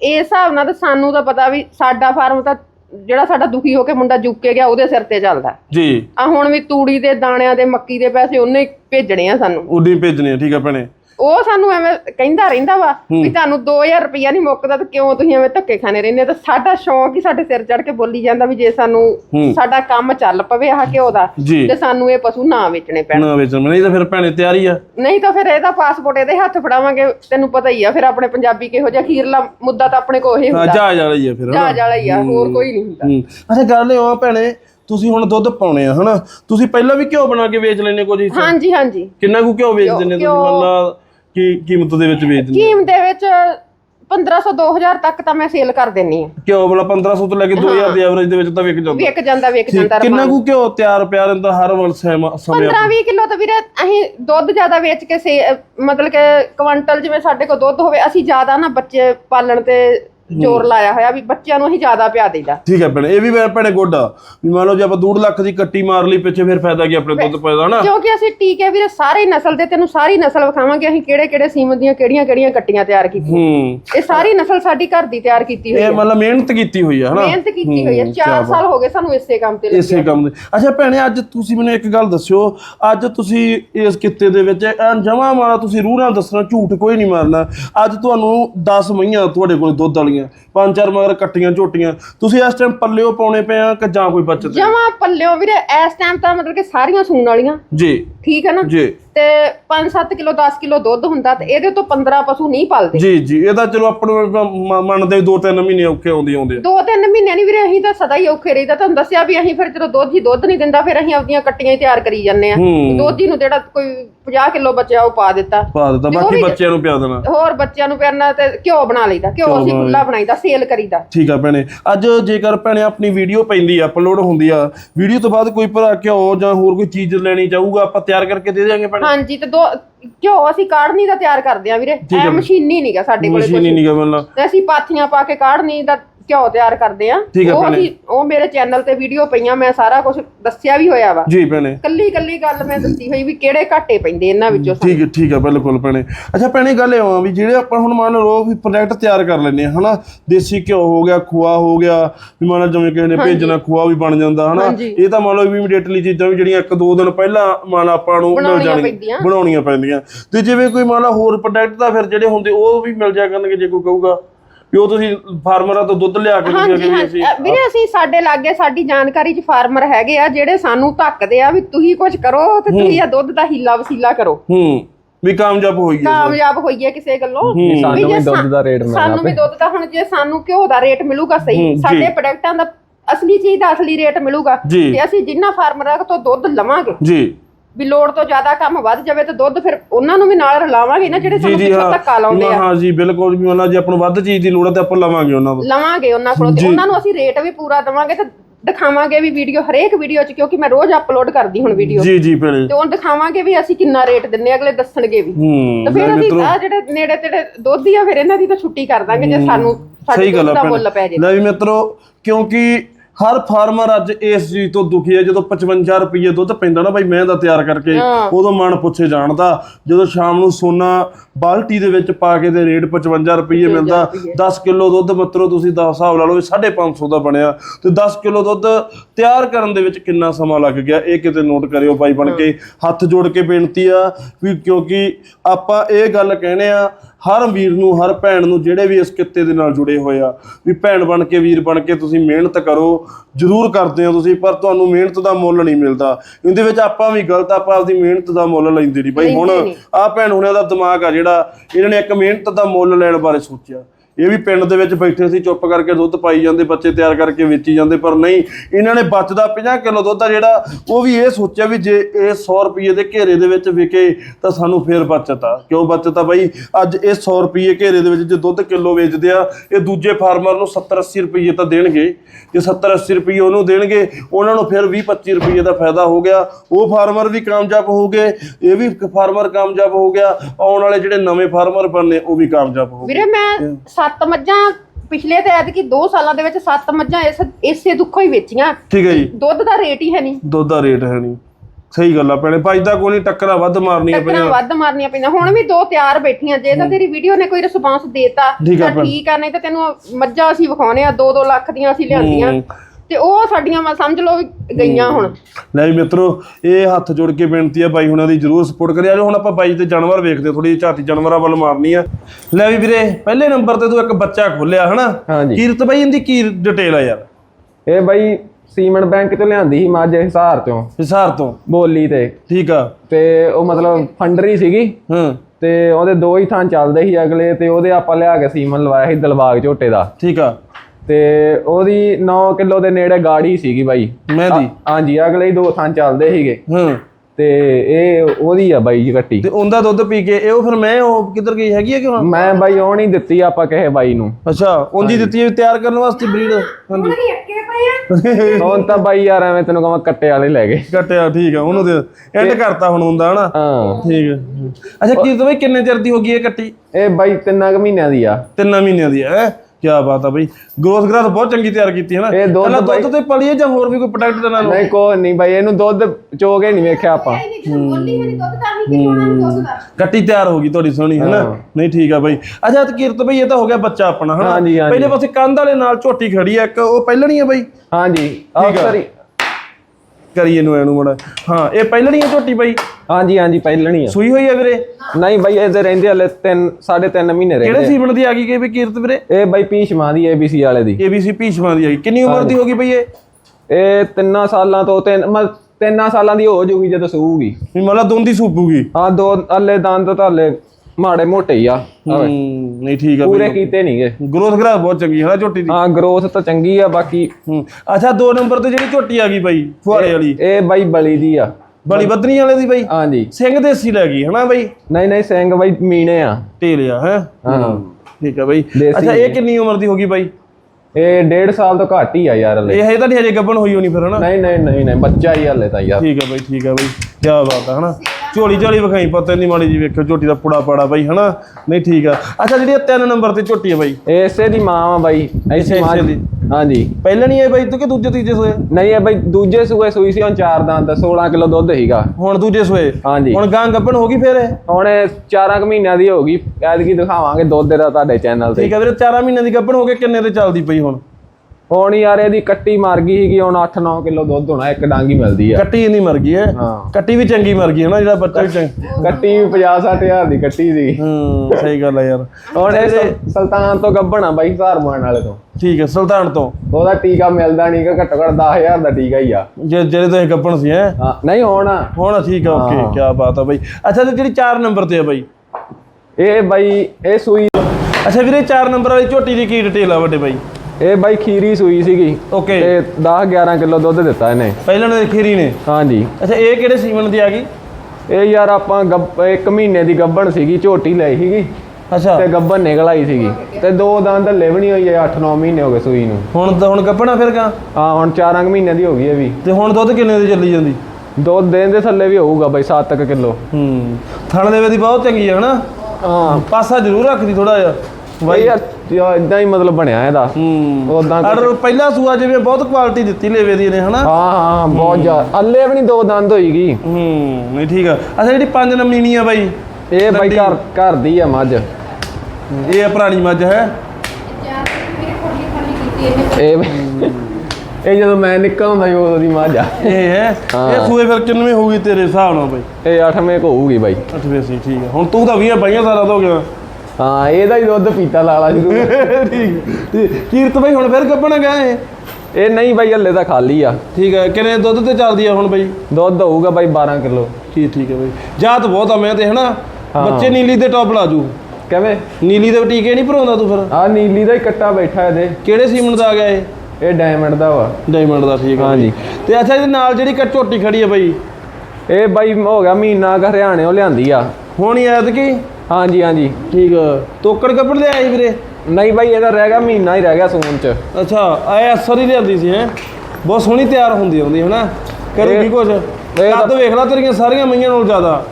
ਇਸ ਹਿਸਾਬ ਨਾਲ ਤਾਂ ਸਾਨੂੰ ਤਾਂ ਪਤਾ ਵੀ ਸਾਡਾ ਫਾਰਮ ਤਾਂ ਜਿਹੜਾ ਸਾਡਾ ਦੁਖੀ ਹੋ ਕੇ ਮੁੰਡਾ ਜੁੱਕ ਕੇ ਗਿਆ ਉਹਦੇ ਸਿਰ ਤੇ ਚੱਲਦਾ। ਜੀ। ਆ ਹੁਣ ਵੀ ਤੂੜੀ ਦੇ ਦਾਣਿਆਂ ਦੇ ਮੱਕੀ ਦੇ ਪੈਸੇ ਉਹਨੇ ਭੇਜਣੇ ਆ ਸਾਨੂੰ। ਉਡੀ ਭੇਜਣੇ ਆ, ਠੀਕ ਆ ਭੈਣੇ। ਉਹ ਸਾਨੂੰ ਐਵੇਂ ਕਹਿੰਦਾ ਰਹਿੰਦਾ ਵਾ ਵੀ ਤੁਹਾਨੂੰ 2000 ਰੁਪਇਆ ਨਹੀਂ ਮੁੱਕਦਾ ਤੇ ਕਿਉਂ ਤੁਸੀਂ ਐਵੇਂ ਧੱਕੇ ਖਾਣੇ ਰਹਿੰਦੇ ਤਾਂ ਸਾਡਾ ਸ਼ੌਂਕ ਹੀ ਸਾਡੇ ਸਿਰ ਚੜ ਕੇ ਬੋਲੀ ਜਾਂਦਾ ਵੀ ਜੇ ਸਾਨੂੰ। ਸਾਡਾ ਕੰਮ ਚੱਲ ਪਵੇ ਆਹ ਘਿਓ ਦਾ ਤੇ ਸਾਨੂੰ ਇਹ ਪਸ਼ੂ ਨਾ ਵੇਚਣੇ ਪੈਣ। ਨਾ ਵੇਚਣ ਨਹੀਂ ਤਾਂ ਫਿਰ ਭੈਣੇ ਤਿਆਰੀ ਆ। ਨਹੀਂ ਤਾਂ ਫਿਰ ਇਹਦਾ ਪਾਸਪੋਰਟ ਇਹਦੇ ਹੱਥ ਫੜਾਵਾਂਗੇ ਤੈਨੂੰ ਪਤਾ ਹੀ ਆ ਫਿਰ ਆਪਣੇ ਪੰਜਾਬੀ ਕਿਹੋ ਜਿਹਾ ਅਖੀਰਲਾ ਮੁੱਦਾ ਤਾਂ ਆਪਣੇ ਕੋਲ ਇਹ ਹੁੰਦਾ। ਜਹਾਜ਼ ਵਾਲਾ ਹੀ ਆ ਫਿਰ ਜਹਾਜ਼ ਵਾਲਾ ਹੀ ਆ ਹੋਰ ਕੋਈ ਨਹੀਂ ਹੁੰਦਾ। ਅੱਛਾ ਗੱਲ ਇਹ ਆ ਭੈਣੇ ਤੁਸੀਂ ਹੁਣ ਦੁੱਧ ਪਾਉਣੇ ਆ ਹਨਾ? ਤੁਸੀਂ ਪਹਿਲਾਂ ਵੀ ਘਿਓ ਬਣਾ ਕੇ ਵੇਚ ਲੈਣੇ ਕੁਝ? ਹਾਂਜੀ ਹਾਂਜੀ। ਕਿੰਨਾ ਕੁ ਘਿਓ ਵੇਚ ਦਿੰਦੇ ਤੁਸੀਂ? ਮੰਨ ਲਾ ਕੀ ਕੀਮਤ ਦੇ ਵਿੱਚ ਵੇਚ ਦਿੰਦੇ ਕੀਮ ਦੇ ਵਿੱਚ 1500 2000 ਤੱਕ ਤਾਂ ਮੈਂ ਸੇਲ ਕਰ ਦਿੰਨੀ ਆ। ਘਿਓ ਵਾਲਾ 1500 ਤੋਂ ਲੈ ਕੇ 2000 ਦੀ ਐਵਰੇਜ ਦੇ ਵਿੱਚ ਤਾਂ ਵਿਕ ਜਾਂਦਾ। ਵਿਕ ਜਾਂਦਾ ਵਿਕ ਜਾਂਦਾ ਕਿੰਨਾ ਕੁ ਘਿਓ ਤਿਆਰ ਪਿਆ ਰਹਿੰਦਾ ਹਰ ਵਲ ਸਮੇਂ 15 20 ਕਿਲੋ ਤਾਂ ਵੀਰੇ ਅਸੀਂ ਦੁੱਧ ਜ਼ਿਆਦਾ ਵੇਚ ਕੇ ਸੇ ਮਤਲਬ ਕਿ ਕੁਆਂਟਲ ਜਿਵੇਂ ਸਾਡੇ ਕੋਲ ਦੁੱਧ ਹੋਵੇ ਅਸੀਂ ਜ਼ਿਆਦਾ ਨਾ ਬੱਚੇ ਪਾਲਣ ਤੇ ਜ਼ੋਰ ਲਾਇਆ ਹੋਇਆ ਵੀ ਬੱਚਿਆਂ ਨੂੰ ਅਸੀਂ ਜ਼ਿਆਦਾ ਪਿਆ ਦੇਈਦਾ। ਠੀਕ ਹੈ ਭੈਣੇ ਇਹ ਵੀ ਭੈ- ਭੈਣੇ ਗੁੱਡ ਆ। ਵੀ ਮੰਨ ਲਓ ਜੇ ਆਪਾਂ 2 ਲੱਖ ਦੀ ਕੱਟੀ ਮਾਰ ਲਈ ਪਿੱਛੇ ਫਿਰ ਫਾਇਦਾ ਕੀ ਆਪਣੇ ਦੁੱਧ ਪੈਦਾ ਨਾ? ਕਿਉਂਕਿ ਅਸੀਂ ਟੀਕੇ ਵੀਰੇ ਸਾਰੀ ਨਸਲ ਦੇ ਤੈਨੂੰ ਸਾਰੀ ਨਸਲ ਵਿਖਾਵਾਂਗੇ ਅਸੀਂ ਕਿਹੜੇ ਕਿਹੜੇ ਸੀਮਤ ਦੀਆਂ ਕਿਹੜੀਆਂ ਕਿਹੜੀਆਂ ਕੱਟੀਆਂ ਤਿਆਰ ਕੀਤੀਆਂ। ਹੂੰ। ਇਹ ਸਾਰੀ ਨਸਲ ਸਾਡੀ ਘਰ ਦੀ ਤਿਆਰ ਕੀਤੀ ਹੋਈ ਇਹ ਹੈ। ਮਤਲਬ ਮਿਹਨਤ ਕੀਤੀ ਹੋਈ ਆ ਹਨਾ? ਮਿਹਨਤ ਕੀਤੀ ਹੋਈ ਹੈ। 4 ਸਾਲ ਹੋ ਗਏ ਸਾਨੂੰ ਇਸੇ ਕੰਮ ਤੇ ਲੱਗੇ ਇਸੇ ਕੰਮ ਦੇ ਅੱਛਾ ਭੈਣੇ ਅੱਜ ਤੁਸੀਂ ਮੈਨੂੰ ਇੱਕ ਗੱਲ ਦੱਸਿਓ। ਅੱਜ ਤੁਸੀਂ ਇਸ ਕਿੱਤੇ ਦੇ ਵਿੱਚ ਜਮਾ ਮਾਰਾ ਤੁਸੀਂ ਰੂਹ ਨਾਲ ਦੱਸਣਾ ਝੂਠ ਕੋਈ ਨਹੀਂ ਮਾਰਨਾ। ਅੱਜ ਤੁਹਾਨੂੰ 10 ਮਈਆਂ ਤੁਹਾਡੇ ਕੋਲ ਦੁੱਧ ਵਾਲੀਆਂ ਪੰਜ ਚਾਰ ਮਗਰ ਕੱਟੀਆਂ ਝੋਟੀਆਂ। ਤੁਸੀਂ ਇਸ ਟਾਈਮ ਪੱਲਿਓ ਪਾਉਣੇ ਪਏ ਆ ਕਿ ਜਾਂ ਕੋਈ ਬਚਤ ਹੈ? ਜਮਾ ਪੱਲਿਓ ਵੀਰੇ ਇਸ ਟਾਈਮ ਤਾਂ ਮਤਲਬ ਕਿ ਸਾਰੀਆਂ ਸੂਣ ਵਾਲੀਆਂ। ਜੀ। ਠੀਕ ਹੈ ਨਾ? ਜੀ। ਤੇ 5-7 ਕਿਲੋ 10 ਕਿਲੋ ਦੁੱਧ ਹੁੰਦਾ ਤੇ ਇਹਦੇ ਤੋਂ 15 ਪਸ਼ੂ ਨਹੀਂ ਪਲਦੇ। ਜੀ ਜੀ। ਇਹ ਤਾਂ ਚਲੋ ਆਪਾਂ ਨੂੰ ਮ- ਮੰਨਦੇ ਦੋ ਤਿੰਨ ਮਹੀਨੇ ਔਖੇ ਆਉਂਦੇ ਆਉਂਦੇ ਆ। ਦੋ ਤਿੰਨ ਮਹੀਨੇ ਨਹੀਂ ਵੀਰੇ ਅਸੀਂ ਤਾਂ ਸਦਾ ਹੀ ਔਖੇ ਰਹੀਦਾ। ਤੁਹਾਨੂੰ ਦੱਸਿਆ ਵੀ ਅਸੀਂ ਫਿਰ ਜਦੋਂ ਦੁੱਧ ਹੀ ਦੁੱਧ ਨਹੀਂ ਦਿੰਦਾ ਫਿਰ ਅਸੀਂ ਆਪਦੀਆਂ ਕੱਟੀਆਂ ਹੀ ਤਿਆਰ ਕਰੀ ਜਾਂਦੇ ਆ। ਹੂੰ। ਦੁੱਧ ਹੀ ਨੂੰ ਜਿਹੜਾ ਕੋਈ 50 ਕਿਲੋ ਬਚਿਆ ਉਹ ਪਾ ਦਿੱਤਾ। ਪਾ ਦਿੱਤਾ। ਬਾਕੀ ਬੱਚਿਆਂ ਨੂੰ ਪਿਆ ਦੇਣਾ। ਹੋਰ ਬੱਚਿਆਂ ਨੂੰ ਪਿਆਰਨਾ ਤੇ ਘਿਓ ਬਣਾ ਲਈਦਾ। ਘਿਓ ਅਸੀਂ ਖੁੱਲਾ ਬਣਾਈਦਾ ਸੇਲ ਕਰੀਦਾ। ਠੀਕ ਆ ਭੈਣੇ। ਅੱਜ ਜੇਕਰ ਭੈਣੇ ਆਪਣੀ ਵੀਡੀਓ ਪੈਂਦੀ ਆ ਅਪਲੋਡ ਹੁੰਦੀ ਆ ਵੀਡੀਓ ਤੋਂ ਬਾਅਦ ਕੋਈ ਭਰਾ ਘਿਓ ਜਾਂ ਹੋਰ ਕੋਈ ਚੀਜ਼ ਲੈਣੀ ਚਾਹੂਗਾ ਆਪਾਂ ਤਿਆਰ ਕਰਕੇ ਦੇ ਦਿਆਂਗੇ ਭੈਣੇ? ਹਾਂਜੀ ਤੇ ਦੋ ਘਿਓ ਅਸੀਂ ਕਾੜਨੀ ਦਾ ਤਿਆਰ ਕਰਦੇ ਆ ਵੀਰੇ। ਐ ਮਸ਼ੀਨੀ ਨਹੀਂਗਾ ਸਾਡੇ ਕੋਲੇ ਮਸ਼ੀਨ ਹੀ ਨਹੀਂ ਗਾ ਮਤਲਬ ਤੇ ਅਸੀਂ ਪਾਥੀਆਂ ਪਾ ਕੇ ਕਾੜਨੀ ਦਾ ਘਿਓ ਤਿਆਰ ਕਰਦੇ ਆ। ਠੀਕ ਉਹ ਭੈਣੇ। ਅਸੀਂ ਉਹ ਮੇਰੇ ਚੈਨਲ ਤੇ ਵੀਡੀਓ ਪਈਆਂ ਮੈਂ ਸਾਰਾ ਕੁਝ ਦੱਸਿਆ ਵੀ ਹੋਇਆ ਵਾ। ਜੀ ਭੈਣੇ। ਕੱਲੀ ਕੱਲੀ ਗੱਲ ਮੈਂ ਦੱਸੀ ਹੋਈ ਵੀ ਕਿਹੜੇ ਘਾਟੇ ਪੈਂਦੇ ਇਹਨਾਂ ਵਿੱਚੋਂ ਸਾਨੂੰ। ਠੀਕ ਹੈ ਠੀਕ ਹੈ ਬਿਲਕੁਲ ਭੈਣੇ। ਅੱਛਾ ਭੈਣੇ ਗੱਲ ਇਹ ਆ ਵੀ ਜਿਹੜੇ ਆਪਾਂ ਹੁਣ ਮੰਨ ਲਓ ਵੀ ਪ੍ਰੋਡਕਟ ਤਿਆਰ ਕਰ ਆ ਹਨਾ? ਦੇਸੀ ਘਿਓ ਹੋ ਗਿਆ ਖੋਆ ਹੋ ਗਿਆ ਵੀ ਮੰਨ ਲਓ ਜਿਵੇਂ ਕਿਸੇ ਨੇ ਭੇਜਣਾ ਖੋਆ ਵੀ ਬਣ ਜਾਂਦਾ ਹਨਾ? ਹਾਂਜੀ। ਇਹ ਤਾਂ ਮੰਨ ਲਓ ਵੀ ਇਮੀਡੀਏਟਲੀ ਚੀਜ਼ਾਂ ਵੀ ਜਿਹੜੀਆਂ ਇੱਕ ਦੋ ਦਿਨ ਪਹਿਲਾਂ ਮੰਨ ਆਪਾਂ ਨੂੰ ਮਿਲ ਬਣਾਉਣੀਆਂ ਜਾਣਗੀਆਂ। ਪੈਂਦੀਆਂ। ਬਣਾਉਣੀਆਂ ਪੈਂਦੀਆਂ। ਤੇ ਜਿਵੇਂ ਕੋਈ ਮੰਨ ਲਓ ਹੋਰ ਪ੍ਰੋਡਕਟ ਤਾਂ ਫਿਰ ਜਿਹੜੇ ਹੁੰਦੇ ਉਹ ਵੀ ਮਿਲ ਜਾ ਕਰਨਗੇ ਜੇ ਕੋਈ ਕਹੂਗਾ। ਵੀ ਉਹ ਤੁਸੀਂ ਫਾਰਮਰਾਂ ਤੋਂ ਦੁੱਧ ਲਿਆ ਕੇ ਹਾਂਜੀ ਦਿੰਦੇ ਹਾਂਜੀ। ਅ, ਵੀਰੇ ਅਸੀਂ ਸਾਡੇ ਲਾਗੇ ਸਾਡੀ ਜਾਣਕਾਰੀ ਚ ਫਾਰਮਰ ਹੈਗੇ ਆ ਜਿਹੜੇ ਸਾਨੂੰ ਧੱਕਦੇ ਆ ਵੀ ਤੁਸੀਂ ਕੁਝ ਕਰੋ ਤੇ ਤੁਸੀਂ ਇਹ ਦੁੱਧ ਦਾ ਹੀਲਾ ਵਸੀਲਾ ਕਰੋ। ਹੂੰ ਵੀ ਕਾਮਯਾਬ ਹੋਈ ਹੈ ਕਾਮਯਾਬ ਹੋਈਏ ਕਿਸੇ ਗੱਲੋਂ। ਵੀ ਸਾਨੂੰ ਵੀ ਦੁੱਧ ਸਾ- ਦਾ ਰੇਟ ਮਿਲਣਾ ਸਾਨੂੰ ਵੀ ਦੁੱਧ ਦਾ ਹੁਣ ਜੇ ਸਾਨੂੰ ਘਿਓ ਦਾ ਰੇਟ ਮਿਲੂਗਾ ਹੂੰ, ਸਹੀ ਜੀ। ਸਾਡੇ ਪ੍ਰੋਡਕਟਾਂ ਦਾ ਅਸਲੀ ਚੀਜ਼ ਦਾ ਅਸਲੀ ਰੇਟ ਮਿਲੂਗਾ ਜੀ। ਤੇ ਅਸੀਂ ਜਿੰਨਾ ਫਾਰਮਰਾਂ ਤੋਂ ਦੁੱਧ ਲਵਾਂਗੇ ਜੀ। ਵੀ ਲੋੜ ਤੋਂ ਜ਼ਿਆਦਾ ਕੰਮ ਵੱਧ ਜਾਵੇ ਤੇ ਦੁੱਧ ਫਿਰ ਉਹਨਾਂ ਨੂੰ ਵੀ ਨਾਲ ਰਲਾਵਾਂਗੇ ਨਾ ਜਿਹੜੇ ਸਾਨੂੰ ਪਿੱਛੋਂ ਹਾਂ। ਧੱਕਾ ਲਾਉਂਦੇ ਆ। ਹਾਂ ਜੀ ਬਿਲਕੁਲ ਵੀ ਉਹਨਾਂ ਜੇ ਆਪਾਂ ਨੂੰ ਵੱਧ ਚੀਜ਼ ਦੀ ਲੋੜ ਹੈ ਤੇ ਆਪਾਂ ਲਵਾਂਗੇ ਉਹਨਾਂ ਤੋਂ ਲਵਾਂਗੇ ਉਹਨਾਂ ਕੋਲੋਂ ਤੇ। ਉਹਨਾਂ ਨੂੰ ਅਸੀਂ ਰੇਟ ਵੀ ਪੂਰਾ ਦੇਵਾਂਗੇ ਤੇ ਦਿਖਾਵਾਂਗੇ ਵੀ ਵੀਡੀਓ ਹਰੇਕ ਵੀਡੀਓ 'ਚ ਕਿਉਂਕਿ ਮੈਂ ਰੋਜ਼ ਅਪਲੋਡ ਕਰਦੀ ਹੁਣ ਵੀਡੀਓ। ਜੀ ਜੀ ਭੈਣੇ ਤੇ ਉਹ ਦਿਖਾਵਾਂਗੇ ਵੀ ਅਸੀਂ ਕਿੰਨਾ ਰੇਟ ਦਿੰਨੇ ਅਗਲੇ ਦੱਸਣਗੇ ਵੀ। ਹੂੰ ਤੇ ਫਿਰ ਅਸੀਂ ਆ ਜਿਹੜੇ ਨੇੜੇ ਤੇੜੇ ਦੁੱਧ ਹੀ ਆ ਫਿਰ ਇਹਨਾਂ ਦੀ ਤਾਂ ਛੁੱਟੀ ਕਰ ਦਾਂਗੇ ਜੇ ਸਾਨੂੰ ਸਾਡੇ ਸਹੀ ਗੱਲ ਜੇ। ਲੈ ਵੀ ਮਿੱਤਰੋ ਕਿਉਂਕਿ ਹਰ ਫਾਰਮਰ ਅੱਜ ਇਸ ਚੀਜ਼ ਤੋਂ ਦੁਖੀ ਹੈ ਜਦੋਂ 55 ਰੁਪਏ ਦੁੱਧ ਪੈਂਦਾ ਨਾ ਬਾਈ ਮੈਂ ਦਾ ਤਿਆਰ ਕਰਕੇ। ਉਦੋਂ ਮਨ ਪੁੱਛੇ ਜਾਣਦਾ ਜਦੋਂ ਸ਼ਾਮ ਨੂੰ ਸੋਨਾ ਬਾਲਟੀ ਦੇ ਵਿੱਚ ਪਾ ਕੇ ਤੇ ਰੇਟ 55 ਰੁਪਏ ਮਿਲਦਾ 10 ਕਿਲੋ ਦੁੱਧ ਮਿੱਤਰੋ ਤੁਸੀਂ ਦਾ ਹਿਸਾਬ ਲਾ ਲਓ ਵੀ 550 ਦਾ ਬਣਿਆ। ਤੇ 10 ਕਿਲੋ ਦੁੱਧ ਤਿਆਰ ਕਰਨ ਦੇ ਵਿੱਚ ਕਿੰਨਾ ਸਮਾਂ ਲੱਗ ਗਿਆ? ਇਹ ਕਿਤੇ ਨੋਟ ਕਰਿਓ ਬਾਈ ਬਣ ਕੇ। ਹੱਥ ਜੋੜ ਕੇ ਬੇਨਤੀ ਆ ਵੀ ਕਿਉਂਕਿ ਆਪਾਂ ਇਹ ਗੱਲ ਕਹਿੰਦੇ ਆ ਹਰ ਵੀਰ ਨੂੰ ਹਰ ਭੈਣ ਨੂੰ ਜਿਹੜੇ ਵੀ ਇਸ ਕਿੱਤੇ ਦੇ ਨਾਲ ਜੁੜੇ ਹੋਏ ਆ ਵੀ ਭੈਣ ਬਣ ਕੇ ਵੀਰ ਬਣ ਕੇ ਤੁਸੀਂ ਮਿਹਨਤ ਕਰੋ ਜ਼ਰੂਰ ਕਰਦੇ ਹੋ ਤੁਸੀਂ ਪਰ ਤੁਹਾਨੂੰ ਮਿਹਨਤ ਦਾ ਮੁੱਲ ਨਹੀਂ ਮਿਲਦਾ। ਇਹਦੇ ਵਿੱਚ ਆਪਾਂ ਵੀ ਗਲਤ ਆਪਾਂ ਆਪਦੀ ਮਿਹਨਤ ਦਾ ਮੁੱਲ ਲੈਂਦੇ ਨਹੀਂ। ਬਾਈ ਹੁਣ। ਆਹ ਭੈਣ ਹੁਣਿਆਂ ਦਾ ਦਿਮਾਗ ਆ ਜਿਹੜਾ ਇਹਨਾਂ ਨੇ ਇੱਕ ਮਿਹਨਤ ਦਾ ਮੁੱਲ ਲੈਣ ਬਾਰੇ ਸੋਚਿਆ। ਇਹ ਵੀ ਪਿੰਡ ਦੇ ਵਿੱਚ ਬੈਠੇ ਸੀ ਚੁੱਪ ਕਰਕੇ ਦੁੱਧ ਪਾਈ ਜਾਂਦੇ ਬੱਚੇ ਤਿਆਰ ਕਰਕੇ ਵੇਚੀ ਜਾਂਦੇ ਪਰ ਨਹੀਂ ਇਹਨਾਂ ਨੇ ਬਚਦਾ 50 ਕਿਲੋ ਦੁੱਧ ਆ ਜਿਹੜਾ ਉਹ ਵੀ ਇਹ ਸੋਚਿਆ ਵੀ ਜੇ ਇਹ 100 ਰੁਪਏ ਦੇ ਘੇਰੇ ਦੇ ਵਿੱਚ ਵਿਕੇ ਤਾਂ ਸਾਨੂੰ ਫੇਰ ਬਚਤ। ਆ ਕਿਉਂ ਬਚਤ ਆ ਬਾਈ? ਅੱਜ ਇਹ 100 ਰੁਪਏ ਘੇਰੇ ਦੇ ਵਿੱਚ ਜੇ ਦੁੱਧ ਕਿਲੋ ਵੇਚਦੇ ਆ ਇਹ ਦੂਜੇ ਫਾਰਮਰ ਨੂੰ 70 80 ਰੁਪਏ ਤਾਂ ਦੇਣਗੇ। ਜੇ 70 80 ਰੁਪਏ ਉਹਨੂੰ ਦੇਣਗੇ ਉਹਨਾਂ ਨੂੰ ਫਿਰ 20 25 ਰੁਪਏ ਦਾ ਫਾਇਦਾ ਹੋ ਗਿਆ। ਉਹ ਫਾਰਮਰ ਵੀ ਕਾਮਯਾਬ ਹੋ ਗਏ ਇਹ ਵੀ ਫਾਰਮਰ ਕਾਮਯਾਬ ਹੋ ਗਿਆ ਆਉਣ ਵਾਲੇ ਜਿਹੜੇ ਨਵੇਂ ਫਾਰਮਰ ਬਣਨੇ ਉਹ ਵੀ ਕਾਮਯਾਬ ਹੋ ਗਏ। ਵੀਰੇ ਮੈਂ ਸੱਤ ਮੱਝਾਂ ਪਿਛਲੇ ਤੇ ਐਤਕੀ 2 ਸਾਲਾਂ ਦੇ ਵਿੱਚ ਸੱਤ ਮੱਝਾਂ ਇਸ ਇਸੇ ਦੁੱਖੋਂ ਹੀ ਵੇਚੀਆਂ। ਠੀਕ ਹੈ ਜੀ। ਦੁੱਧ ਦਾ ਰੇਟ ਹੀ ਹੈ ਨਹੀਂ। ਦੁੱਧ ਦਾ ਰੇਟ ਹੈ ਨਹੀਂ। ਸਹੀ ਗੱਲ ਆ ਭੈਣੇ ਭਾਈ ਦਾ ਕੋਈ ਨਹੀਂ ਟੱਕਰਾਂ ਵੱਧ ਮਾਰਨੀਆਂ ਟੱਕਰਾਂ ਪਈਆਂ। ਵੱਧ ਮਾਰਨੀਆਂ ਪੈਂਦੀਆਂ ਹੁਣ ਵੀ ਦੋ ਤਿਆਰ ਬੈਠੀਆਂ ਜੇ ਤਾਂ ਤੇਰੀ ਵੀਡੀਓ ਨੇ ਕੋਈ ਰਿਸਪਾਂਸ ਦੇਤਾ ਠੀਕ ਆ ਤਾਂ ਭੈਣ। ਠੀਕ ਆ ਨਹੀਂ ਤਾਂ ਤੈਨੂੰ ਮੱਝਾਂ ਅਸੀਂ ਵਿਖਾਉਣੇ ਆ 2-2 ਲੱਖ ਦੀਆਂ ਅਸੀਂ ਲਿਆਂਦੀਆਂ। ਹੂੰ। ਤੇ ਉਹ ਸਾਡੀਆਂ ਮੈਂ ਸਮਝ ਲਓ ਵੀ ਗਈਆਂ ਹੁਣ। ਲੈ ਵੀ ਮਿੱਤਰੋ ਇਹ ਹੱਥ ਜੋੜ ਕੇ ਬੇਨਤੀ ਆ ਬਾਈ ਹੁਣਾਂ ਦੀ ਜਰੂਰ ਸਪੋਰਟ ਕਰਿਆ ਜੋ ਹੁਣ ਆਪਾਂ ਬਾਈ ਤੇ ਜਾਨਵਰ ਵੇਖਦੇ ਥੋੜੀ ਜਿਹੀ ਝਾਤੀ ਜਾਨਵਰਾਂ ਵੱਲ ਮਾਰਨੀ ਆ। ਲੈ ਵੀ ਵੀਰੇ ਪਹਿਲੇ ਨੰਬਰ ਤੇ ਤੂੰ ਇੱਕ ਬੱਚਾ ਖੋਲਿਆ ਹਨਾ? ਹਾਂਜੀ। ਕੀਰਤ ਬਾਈ ਇਹਦੀ ਕੀ ਡਿਟੇਲ ਆ ਯਾਰ? ਇਹ ਬਾਈ ਸੀਮਨ ਬੈਂਕ ਤੋਂ ਲਿਆਂਦੀ ਸੀ ਮੱਝ ਹਿਸਾਰ ਤੋਂ। ਹਿਸਾਰ ਤੋਂ? ਬੋਲੀ ਤੇ। ਠੀਕ ਆ। ਤੇ ਉਹ ਮਤਲਬ ਫੰਡਰੀ ਸੀਗੀ। ਹਾਂ। ਤੇ ਉਹਦੇ ਦੋ ਹੀ ਥਾਂ ਚੱਲਦੇ ਸੀ ਅਗਲੇ ਤੇ ਉਹਦੇ ਆਪਾਂ ਲਿਆ ਕੇ ਸੀਮਨ ਲਵਾਇਆ ਸੀ ਦਲਬਾਗ ਝੋਟੇ ਦਾ। ਠੀਕ ਆ। ਤੇ ਉਹਦੀ 9 ਕਿਲੋ ਦੇ ਨੇੜੇ ਗਾੜੀ ਸੀਗੀ ਬਾਈ। ਮਹਿੰਦੀ ਹਾਂਜੀ ਅਗਲੇ ਹੀ ਦੋ ਥਾਂ ਚੱਲਦੇ ਸੀਗੇ। ਹਾਂ। ਤੇ ਇਹ ਉਹਦੀ ਆ ਬਾਈ ਜੀ ਕੱਟੀ ਤੇ ਉਹਦਾ ਦੁੱਧ ਪੀ ਕੇ ਇਹ ਉਹ ਫਿਰ ਮੈਂ ਉਹ ਕਿੱਧਰ ਗਈ ਹੈਗੀ ਹੈ ਕਿ ਹੁਣ? ਮੈਂ ਬਾਈ ਉਹ ਨਹੀਂ ਦਿੱਤੀ ਆਪਾਂ ਕਿਸੇ ਬਾਈ ਨੂੰ। ਅੱਛਾ ਉਂਜੀ ਦਿੱਤੀ ਹੈ ਤਿਆਰ ਕਰਨ ਵਾਸਤੇ ਬਰੀਡ? ਹਾਂਜੀ। ਨਹੀਂ ਅੱਕੇ ਪਏ ਆ। ਹੁਣ ਤਾਂ ਬਾਈ ਯਾਰ ਐਵੇਂ ਤੈਨੂੰ ਕਹਾਂ ਕੱਟੇ ਵਾਲੇ ਲੈ ਗਏ। ਕੱਟਿਆ ਠੀਕ ਆ ਉਹਨੂੰ ਦੇ ਐਂਡ ਕਰਤਾ ਹੁਣ ਹੁੰਦਾ ਹਨਾ? ਹਾਂ। ਠੀਕ ਹੈ ਅੱਛਾ ਕੀਰਤ ਬਾਈ ਕਿੰਨੇ ਚਿਰ ਦੀ ਹੋ ਗਈ ਇਹ ਕੱਟੀ? ਇਹ ਬਾਈ ਤਿੰਨਾਂ ਕੁ ਮਹੀਨਿਆਂ ਦੀ ਆ। ਤਿੰਨ ਮਹੀਨਿਆਂ ਦੀ ਹੈ? ਕੀ ਬਾਤ ਆ ਬਈ। ਗਰੋਥ ਗਰਾਥ ਬਹੁਤ ਚੰਗੀ ਤਿਆਰ ਕੀਤੀ ਹੈ ਨਾ। ਇਹ ਦੁੱਧ ਪਹਿਲਾਂ ਬਾਈ- ਦੁੱਧ ਤੇ ਪਲੀ ਹੈ ਜਾਂ ਹੋਰ ਵੀ ਕੋਈ ਪ੍ਰੋਡਕਟ ਦੇ ਨਾਲ ਨਹੀਂ ਕੋਈ ਨਹੀਂ ਬਾਈ ਇਹਨੂੰ ਦੁੱਧ ਚੋਗੇ ਨਹੀਂ ਵੇਖਿਆ ਆਪਾਂ। ਬੋਲੀ ਨਹੀਂ ਦੁੱਧ ਤਾਂ ਹੀ। ਕਿ ਉਹਨਾਂ ਨੂੰ ਦੁੱਧ ਦਾ। ਕੱਟੀ ਤਿਆਰ ਹੋ ਗਈ ਤੁਹਾਡੀ ਸੋਹਣੀ ਹੈ ਨਾ? ਨਹੀਂ ਠੀਕ ਆ ਬਈ। ਅੱਛਾ ਤੇ ਕੀਰਤ ਬਈ ਇਹ ਤਾਂ ਹੋ ਗਿਆ ਬੱਚਾ ਆਪਣਾ ਹਨਾ। ਪਹਿਲੇ ਪਾਸੇ ਕੰਧ ਵਾਲੇ ਨਾਲ ਝੋਟੀ ਖੜੀ ਆ ਇੱਕ ਉਹ ਪਹਿਲਣੀ ਆ ਬਈ। ਹਾਂਜੀ ਆ। ਅਫਸਰ ਕਰੀਏ ਨੂੰ ਇਹਨੂੰ ਮੜਾ। ਹਾਂ ਇਹ ਪਹਿਲਣੀ ਆ ਝੋਟੀ ਬਈ? ਹਾਂਜੀ ਹਾਂਜੀ ਪਹਿਲਣੀ ਆ। ਸੂਈ ਹੋਈ ਆ ਵੀਰੇ? ਨਹੀਂ ਬਾਈ ਇਹਦੇ ਰਹਿੰਦੇ ਹਲੇ ਤਿੰਨ ਸਾਢੇ ਤਿੰਨ ਮਹੀਨੇ ਕਿਹੜੇ ਰਹਿੰਦੇ ਸੀਮਨ ਦੀ ਆ ਗਈ ਕਿ ਵੀ ਕੀਰਤ ਵੀਰੇ? ਇਹ ਬਾਈ ਪੀਸ਼ਮਾ ਦੀ ਏਬੀਸੀ ਵਾਲੇ ਦੀ। ਏਬੀਸੀ ਭੀਸ਼ਮਾਂ ਦੀ ਆ ਗਈ। ਕਿੰਨੀ ਉਮਰ ਦੀ ਹੋ ਗਈ ਬਈ ਇਹ? ਇਹ ਤਿੰਨਾਂ ਸਾਲਾਂ ਤੋਂ ਤਿੰਨ ਤਿੰਨਾਂ ਸਾਲਾਂ ਦੀ ਹੋ ਜਾਊਗੀ ਜਦੋਂ ਸੂਊਗੀ। ਵੀ ਮਤਲਬ ਦੋਂਦੀ ਸੂਪੂਗੀ। ਹਾਂ ਦੋ ਹਲੇ ਦੰਦ ਤਾਂ ਹਲੇ ਮਾੜੇ ਮੋਟੇ ਹੀ ਆ ਹੂੰ ਨਹੀਂ ਠੀਕ ਆ ਪੂਰੇ ਕੀਤੇ ਨਹੀਂਗੇ ਗਰੋਥ ਗਰਾਥ ਬਹੁਤ ਚੰਗੀ ਹੈ ਨਾ ਝੋਟੀ ਦੀ। ਹਾਂ ਗਰੋਥ ਤਾਂ ਚੰਗੀ ਆ ਬਾਕੀ ਹੂੰ। ਅੱਛਾ ਦੋ ਨੰਬਰ ਤੇ ਜਿਹੜੀ ਝੋਟੀ ਆ ਗਈ ਬਾਈ ਫੁਹਾਰੇ ਵਾਲੀ। ਇਹ ਬਾਈ ਬਲੀ ਦੀ ਆ। ਬਲੀ ਬੱਦਨੀ ਵਾਲੇ ਦੀ ਬਾਈ? ਹਾਂਜੀ। ਸਿੰਘ ਦੇਸੀ ਲੈ ਗਈ ਹਨਾ ਬਾਈ? ਨਹੀਂ ਨਹੀਂ ਸਿੰਘ ਬਾਈ ਮੀਣੇ ਆ। ਢੇਲਿਆ ਹੈ? ਹਾਂ। ਠੀਕ ਹੈ ਬਾਈ। ਅੱਛਾ ਇਹ ਕਿੰਨੀ ਉਮਰ ਦੀ ਹੋ ਗਈ ਬਾਈ? ਇਹ 1.5 ਸਾਲ ਤੋਂ ਘੱਟ ਹੀ ਆ ਯਾਰ ਹਲੇ। ਇਹ ਤਾਂ ਨਹੀਂ ਹਜੇ ਗੱਭਣ ਹੋਈ ਹੋਣੀ ਫਿਰ ਹਨਾ? ਨਹੀਂ ਨਹੀਂ ਨਹੀਂ ਨਹੀਂ ਬੱਚਾ ਹੀ ਹਲੇ ਤਾਂ ਯਾਰ। ਠੀਕ ਹੈ ਬਾਈ ਠੀਕ ਹੈ ਬਾਈ। ਕੀ ਬਾਤ ਹੈ ਹਨਾ? ਝੋਲੀ ਝੋਲੀ ਵਿਖਾਈ ਪਤਾ ਨਹੀਂ ਮਾੜੀ ਜੀ ਵੇਖਿਓ ਝੋਟੀ ਦਾ ਪੁੜਾ ਪਾੜਾ ਬਾਈ ਹਨਾ? ਨਹੀਂ ਠੀਕ ਆ। ਅੱਛਾ ਜਿਹੜੀ ਇਹ ਤਿੰਨ ਨੰਬਰ ਤੇ ਝੋਟੀ ਹੈ ਬਾਈ। ਇਸੇ ਦੀ ਮਾਂ ਵਾ ਬਾਈ। ਇਸੇ ਮਾਂ। ਦੀ? ਹਾਂਜੀ। ਪਹਿਲਾਂ ਨਹੀਂ ਇਹ ਬਾਈ ਤੂੰ ਕਿ ਦੂਜੇ ਤੀਜੇ ਸੋਏ? ਨਹੀਂ ਇਹ ਬਾਈ ਦੂਜੇ ਸੂਏ ਸੂਈ ਸੀ ਹੁਣ ਚਾਰ ਦੰਦ 16 ਕਿਲੋ ਦੁੱਧ ਹੀਗਾ ਹੁਣ ਦੂਜੇ ਸੋਏ? ਹਾਂਜੀ। ਹੁਣ ਗਾਂ ਗੱਭਣ ਹੋ ਗਈ ਫਿਰ? ਹੁਣ ਚਾਰਾਂ ਕੁ ਮਹੀਨਿਆਂ ਦੀ ਹੋ ਗਈ। ਐਤਕੀ ਦਿਖਾਵਾਂਗੇ ਦੁੱਧ ਦਾ ਤੁਹਾਡੇ ਚੈਨਲ ਤੇ। ਠੀਕ ਹੈ ਵੀਰੇ 4 ਮਹੀਨਿਆਂ ਦੀ ਗੱਭਣ ਹੋ ਕੇ ਕਿੰਨੇ ਤੇ ਚੱਲਦੀ ਪਈ ਹੁਣ? ਹੁਣ ਯਾਰ ਇਹਦੀ ਕੱਟੀ ਮਰ ਗਈ ਸੀਗੀ ਹੁਣ 8-9 ਕਿਲੋ ਦੁੱਧ ਹੋਣਾ ਇੱਕ ਡਾਂਗੀ ਮਿਲਦੀ ਆ। ਕੱਟੀ ਨਹੀਂ ਮਰ ਗਈ ਹੈ? ਹਾਂ। ਕੱਟੀ ਵੀ ਚੰਗੀ ਮਰ ਗਈ ਹੈ ਨਾ ਜਿਹੜਾ ਬੱਚਾ ਵੀ ਚੰਗਾ ਕੱਟੀ ਵੀ 50-60 ਹਜ਼ਾਰ ਦੀ ਕੱਟੀ ਸੀ। ਹੂੰ ਸਹੀ ਗੱਲ ਹੈ ਯਾਰ। ਹੁਣ ਇਹ ਸੁਲ- ਸੁਲਤਾਨ ਤੋਂ ਗੱਭਣਾ ਬਾਈ ਹਿਸਾਰ ਮਾਰਨ ਵਾਲੇ ਤੋਂ। ਠੀਕ ਹੈ ਸੁਲਤਾਨ ਤੋਂ? ਉਹਦਾ ਟੀਕਾ ਮਿਲਦਾ ਨਹੀਂ ਕਿ ਘੱਟੋ ਘੱਟ 10000 ਦਾ ਟੀਕਾ ਹੀ ਆ। ਜੇ ਜਿਹੜੇ ਤੋਂ ਇਹ ਗੱਭਣ ਸੀ ਹੈ? ਹਾਂ ਨਹੀਂ ਹੁਣ। ਹੁਣ ਠੀਕ ਹੈ ਓਕੇ। ਕੀ ਬਾਤ ਹੈ ਬਾਈ। ਅੱਛਾ ਤੇ ਜਿਹੜੀ 4 ਨੰਬਰ ਤੇ ਹੈ ਬਾਈ? ਇਹ ਬਾਈ ਇਹ ਸੂਈ ਅੱਛਾ ਵੀਰੇ 4 ਨੰਬਰ ਵਾਲੀ ਝੋਟੀ ਦੀ ਕੀ ਡਿਟੇਲ ਆ ਵੱਡੇ ਬਾਈ? ਇਹ ਬਾਈ ਖੀਰੀ ਸੂਈ ਸੀਗੀ। ਓਕੇ ਤੇ 10-11 ਕਿਲੋ ਦੁੱਧ ਦਿੱਤਾ ਇਹਨੇ। ਪਹਿਲਾਂ ਨੇ ਖੀਰੀ ਨੇ? ਹਾਂਜੀ। ਅੱਛਾ ਇਹ ਕਿਹੜੇ ਸੀਮਨ ਦੀ ਆ ਗਈ? ਇਹ ਯਾਰ ਆਪਾਂ ਇੱਕ ਮਹੀਨੇ ਦੀ ਗੱਬਣ ਸੀਗੀ ਝੋਟੀ ਲਈ ਸੀਗੀ। ਅੱਛਾ। ਤੇ ਗੱਬਣ ਨਿਕਲ ਆਈ ਸੀਗੀ। ਤੇ ਦੋ ਦੰਦ ਲੈਵਣੀ ਹੋਈ ਹੈ 8-9 ਮਹੀਨੇ ਹੋ ਗਏ ਸੂਈ ਨੂੰ। ਹੁਣ ਤਾਂ ਹੁਣ ਗੱਭਣਾ ਫਿਰ ਗਾ? ਹਾਂ ਹੁਣ 4 ਮਹੀਨੇ ਦੀ ਹੋ ਗਈ ਇਹ ਵੀ। ਤੇ ਹੁਣ ਦੁੱਧ ਕਿੰਨੇ ਦੀ ਚੱਲੀ ਜਾਂਦੀ? ਦੁੱਧ ਦੇਣ ਦੇ ਥੱਲੇ ਵੀ ਹੋਊਗਾ ਬਾਈ 7 ਕਿਲੋ। ਹੂੰ। ਥਣ ਦੇ ਦੀ ਬਹੁਤ ਚੰਗੀ ਹੈ ਹਨਾ? ਹਾਂ। ਪਾਸਾ ਜ਼ਰੂਰ ਰੱਖਦੀ ਥੋੜਾ ਜਿਹਾ। ਬਾਈ ਯਾਰ ਇਦਾਂ ਹੀ ਮਤਲਬ ਬਣਿਆ ਇਹਦਾ। ਹੂੰ। ਉਦਾਂ ਅਰ ਪਹਿਲਾ ਸੂਆ ਜਿਵੇਂ ਬਹੁਤ ਕੁਆਲਿਟੀ ਦਿੱਤੀ ਲੇਵੇ ਦੀ ਨੇ ਹਨਾ? ਹਾਂ ਹਾਂ ਬਹੁਤ ਜ਼ਿਆਦਾ ਅੱਲੇ ਵੀ ਨਹੀਂ ਦੋ ਦੰਦ ਹੋਈਗੀ ਹੂੰ ਨਹੀਂ ਠੀਕ ਆ। ਅੱਛਾ ਜਿਹੜੀ ਪੰਜ ਨਮੀਨੀ ਆ ਬਾਈ ਇਹ ਬਾਈ। ਘਰ ਘਰ ਦੀ ਆ ਮੱਝ। ਇਹ ਆ ਪੁਰਾਣੀ ਮੱਝ ਹੈ। ਇਹ ਇਹ ਜਦੋਂ ਮੈਂ ਨਿਕਲ ਹੁੰਦਾ ਸੀ ਉਦੋਂ ਦੀ ਮੱਝ ਆ। ਇਹ ਹੈ। ਇਹ ਸੂਏ ਫਿਰ ਕਿੰਨਵੇਂ ਹੋਊਗੀ ਤੇਰੇ ਹਿਸਾਬ ਨਾਲ ਬਾਈ? ਇਹ 8ਵੇਂ ਕੋ ਹੋਊਗੀ ਬਾਈ। ਅੱਠਵੇਂ ਸੀ ਠੀਕ ਹੈ ਹੁਣ ਤੂੰ ਤਾਂ 20 ਬਾਈਆਂ ਸਾਲਾਂ ਦਾ ਹੋ ਗਿਆ। ਹਾਂ ਇਹਦਾ ਹੀ ਦੁੱਧ ਪੀਤਾ ਲਾਲਾ ਸ਼ੁਰੂ ਠੀਕ। ਕੀਰਤ ਬਾਈ ਹੁਣ ਫਿਰ ਗੱਪਣਾ ਗਏ? ਇਹ? ਇਹ ਨਹੀਂ ਬਾਈ ਹੱਲੇ ਤਾਂ ਖਾਲੀ ਆ। ਠੀਕ ਹੈ ਕਿੰਨੇ ਦੁੱਧ ਤੇ ਚੱਲਦੀ ਆ ਹੁਣ ਬਾਈ? ਦੁੱਧ ਹੋਊਗਾ ਬਾਈ 12 ਕਿਲੋ। ਠੀਕ ਠੀਕ ਹੈ ਬਾਈ। ਜਾਤ ਬਹੁਤ ਆ ਮੈਂ ਤੇ ਹਨਾ। ਬੱਚੇ ਨੀਲੀ ਦੇ ਟੌਪ ਲਾ ਜੂ। ਕਿਵੇਂ? ਨੀਲੀ ਦੇ ਟੀਕੇ ਨਹੀਂ ਭਰਾਉਂਦਾ ਤੂੰ ਫਿਰ? ਆ ਨੀਲੀ ਦਾ ਹੀ ਕੱਟਾ ਬੈਠਾ ਇਹਦੇ। ਕਿਹੜੇ ਸੀਮਨ ਦਾ ਆ ਗਿਆ ਇਹ? ਇਹ ਡਾਇਮੰਡ ਦਾ ਵਾ। ਡਾਇਮੰਡ ਦਾ ਠੀਕ ਹੈ ਹਾਂਜੀ। ਤੇ ਅੱਛਾ ਇਹਦੇ ਨਾਲ ਜਿਹੜੀ ਕ ਝੋਟੀ ਖੜੀ ਆ ਬਾਈ? ਇਹ ਬਾਈ ਹੋ ਗਿਆ ਮਹੀਨਾ ਕੁ ਹਰਿਆਣਿਓਂ ਲਿਆਂਦੀ ਆ। ਹੁਣ ਹੀ ਐਤਕੀ? ਹਾਂਜੀ ਹਾਂਜੀ। ਠੀਕ ਤੋਕੜ ਕੱਪੜ ਲਿਆਏ ਸੀ ਵੀਰੇ? ਨਹੀਂ ਬਾਈ ਇਹਦਾ ਰਹਿ ਗਿਆ ਮਹੀਨਾ ਹੀ ਰਹਿ ਗਿਆ ਸੂਨ ਚ। ਅੱਛਾ ਆਏ ਅਸਰ ਹੀ ਲਿਆਂਦੀ ਸੀ ਹੈ? ਬਹੁਤ ਸੋਹਣੀ ਤਿਆਰ ਹੁੰਦੀ ਹੁੰਦੀ ਹਨਾ? ਕਰੂਗੀ ਇਹ- ਕੁਝ ਕੱਦ ਵੇਖ ਲਾ ਤੇਰੀਆਂ ਸਾਰੀਆਂ ਮਈਆਂ ਨਾਲੋਂ ਜ਼ਿਆਦਾ।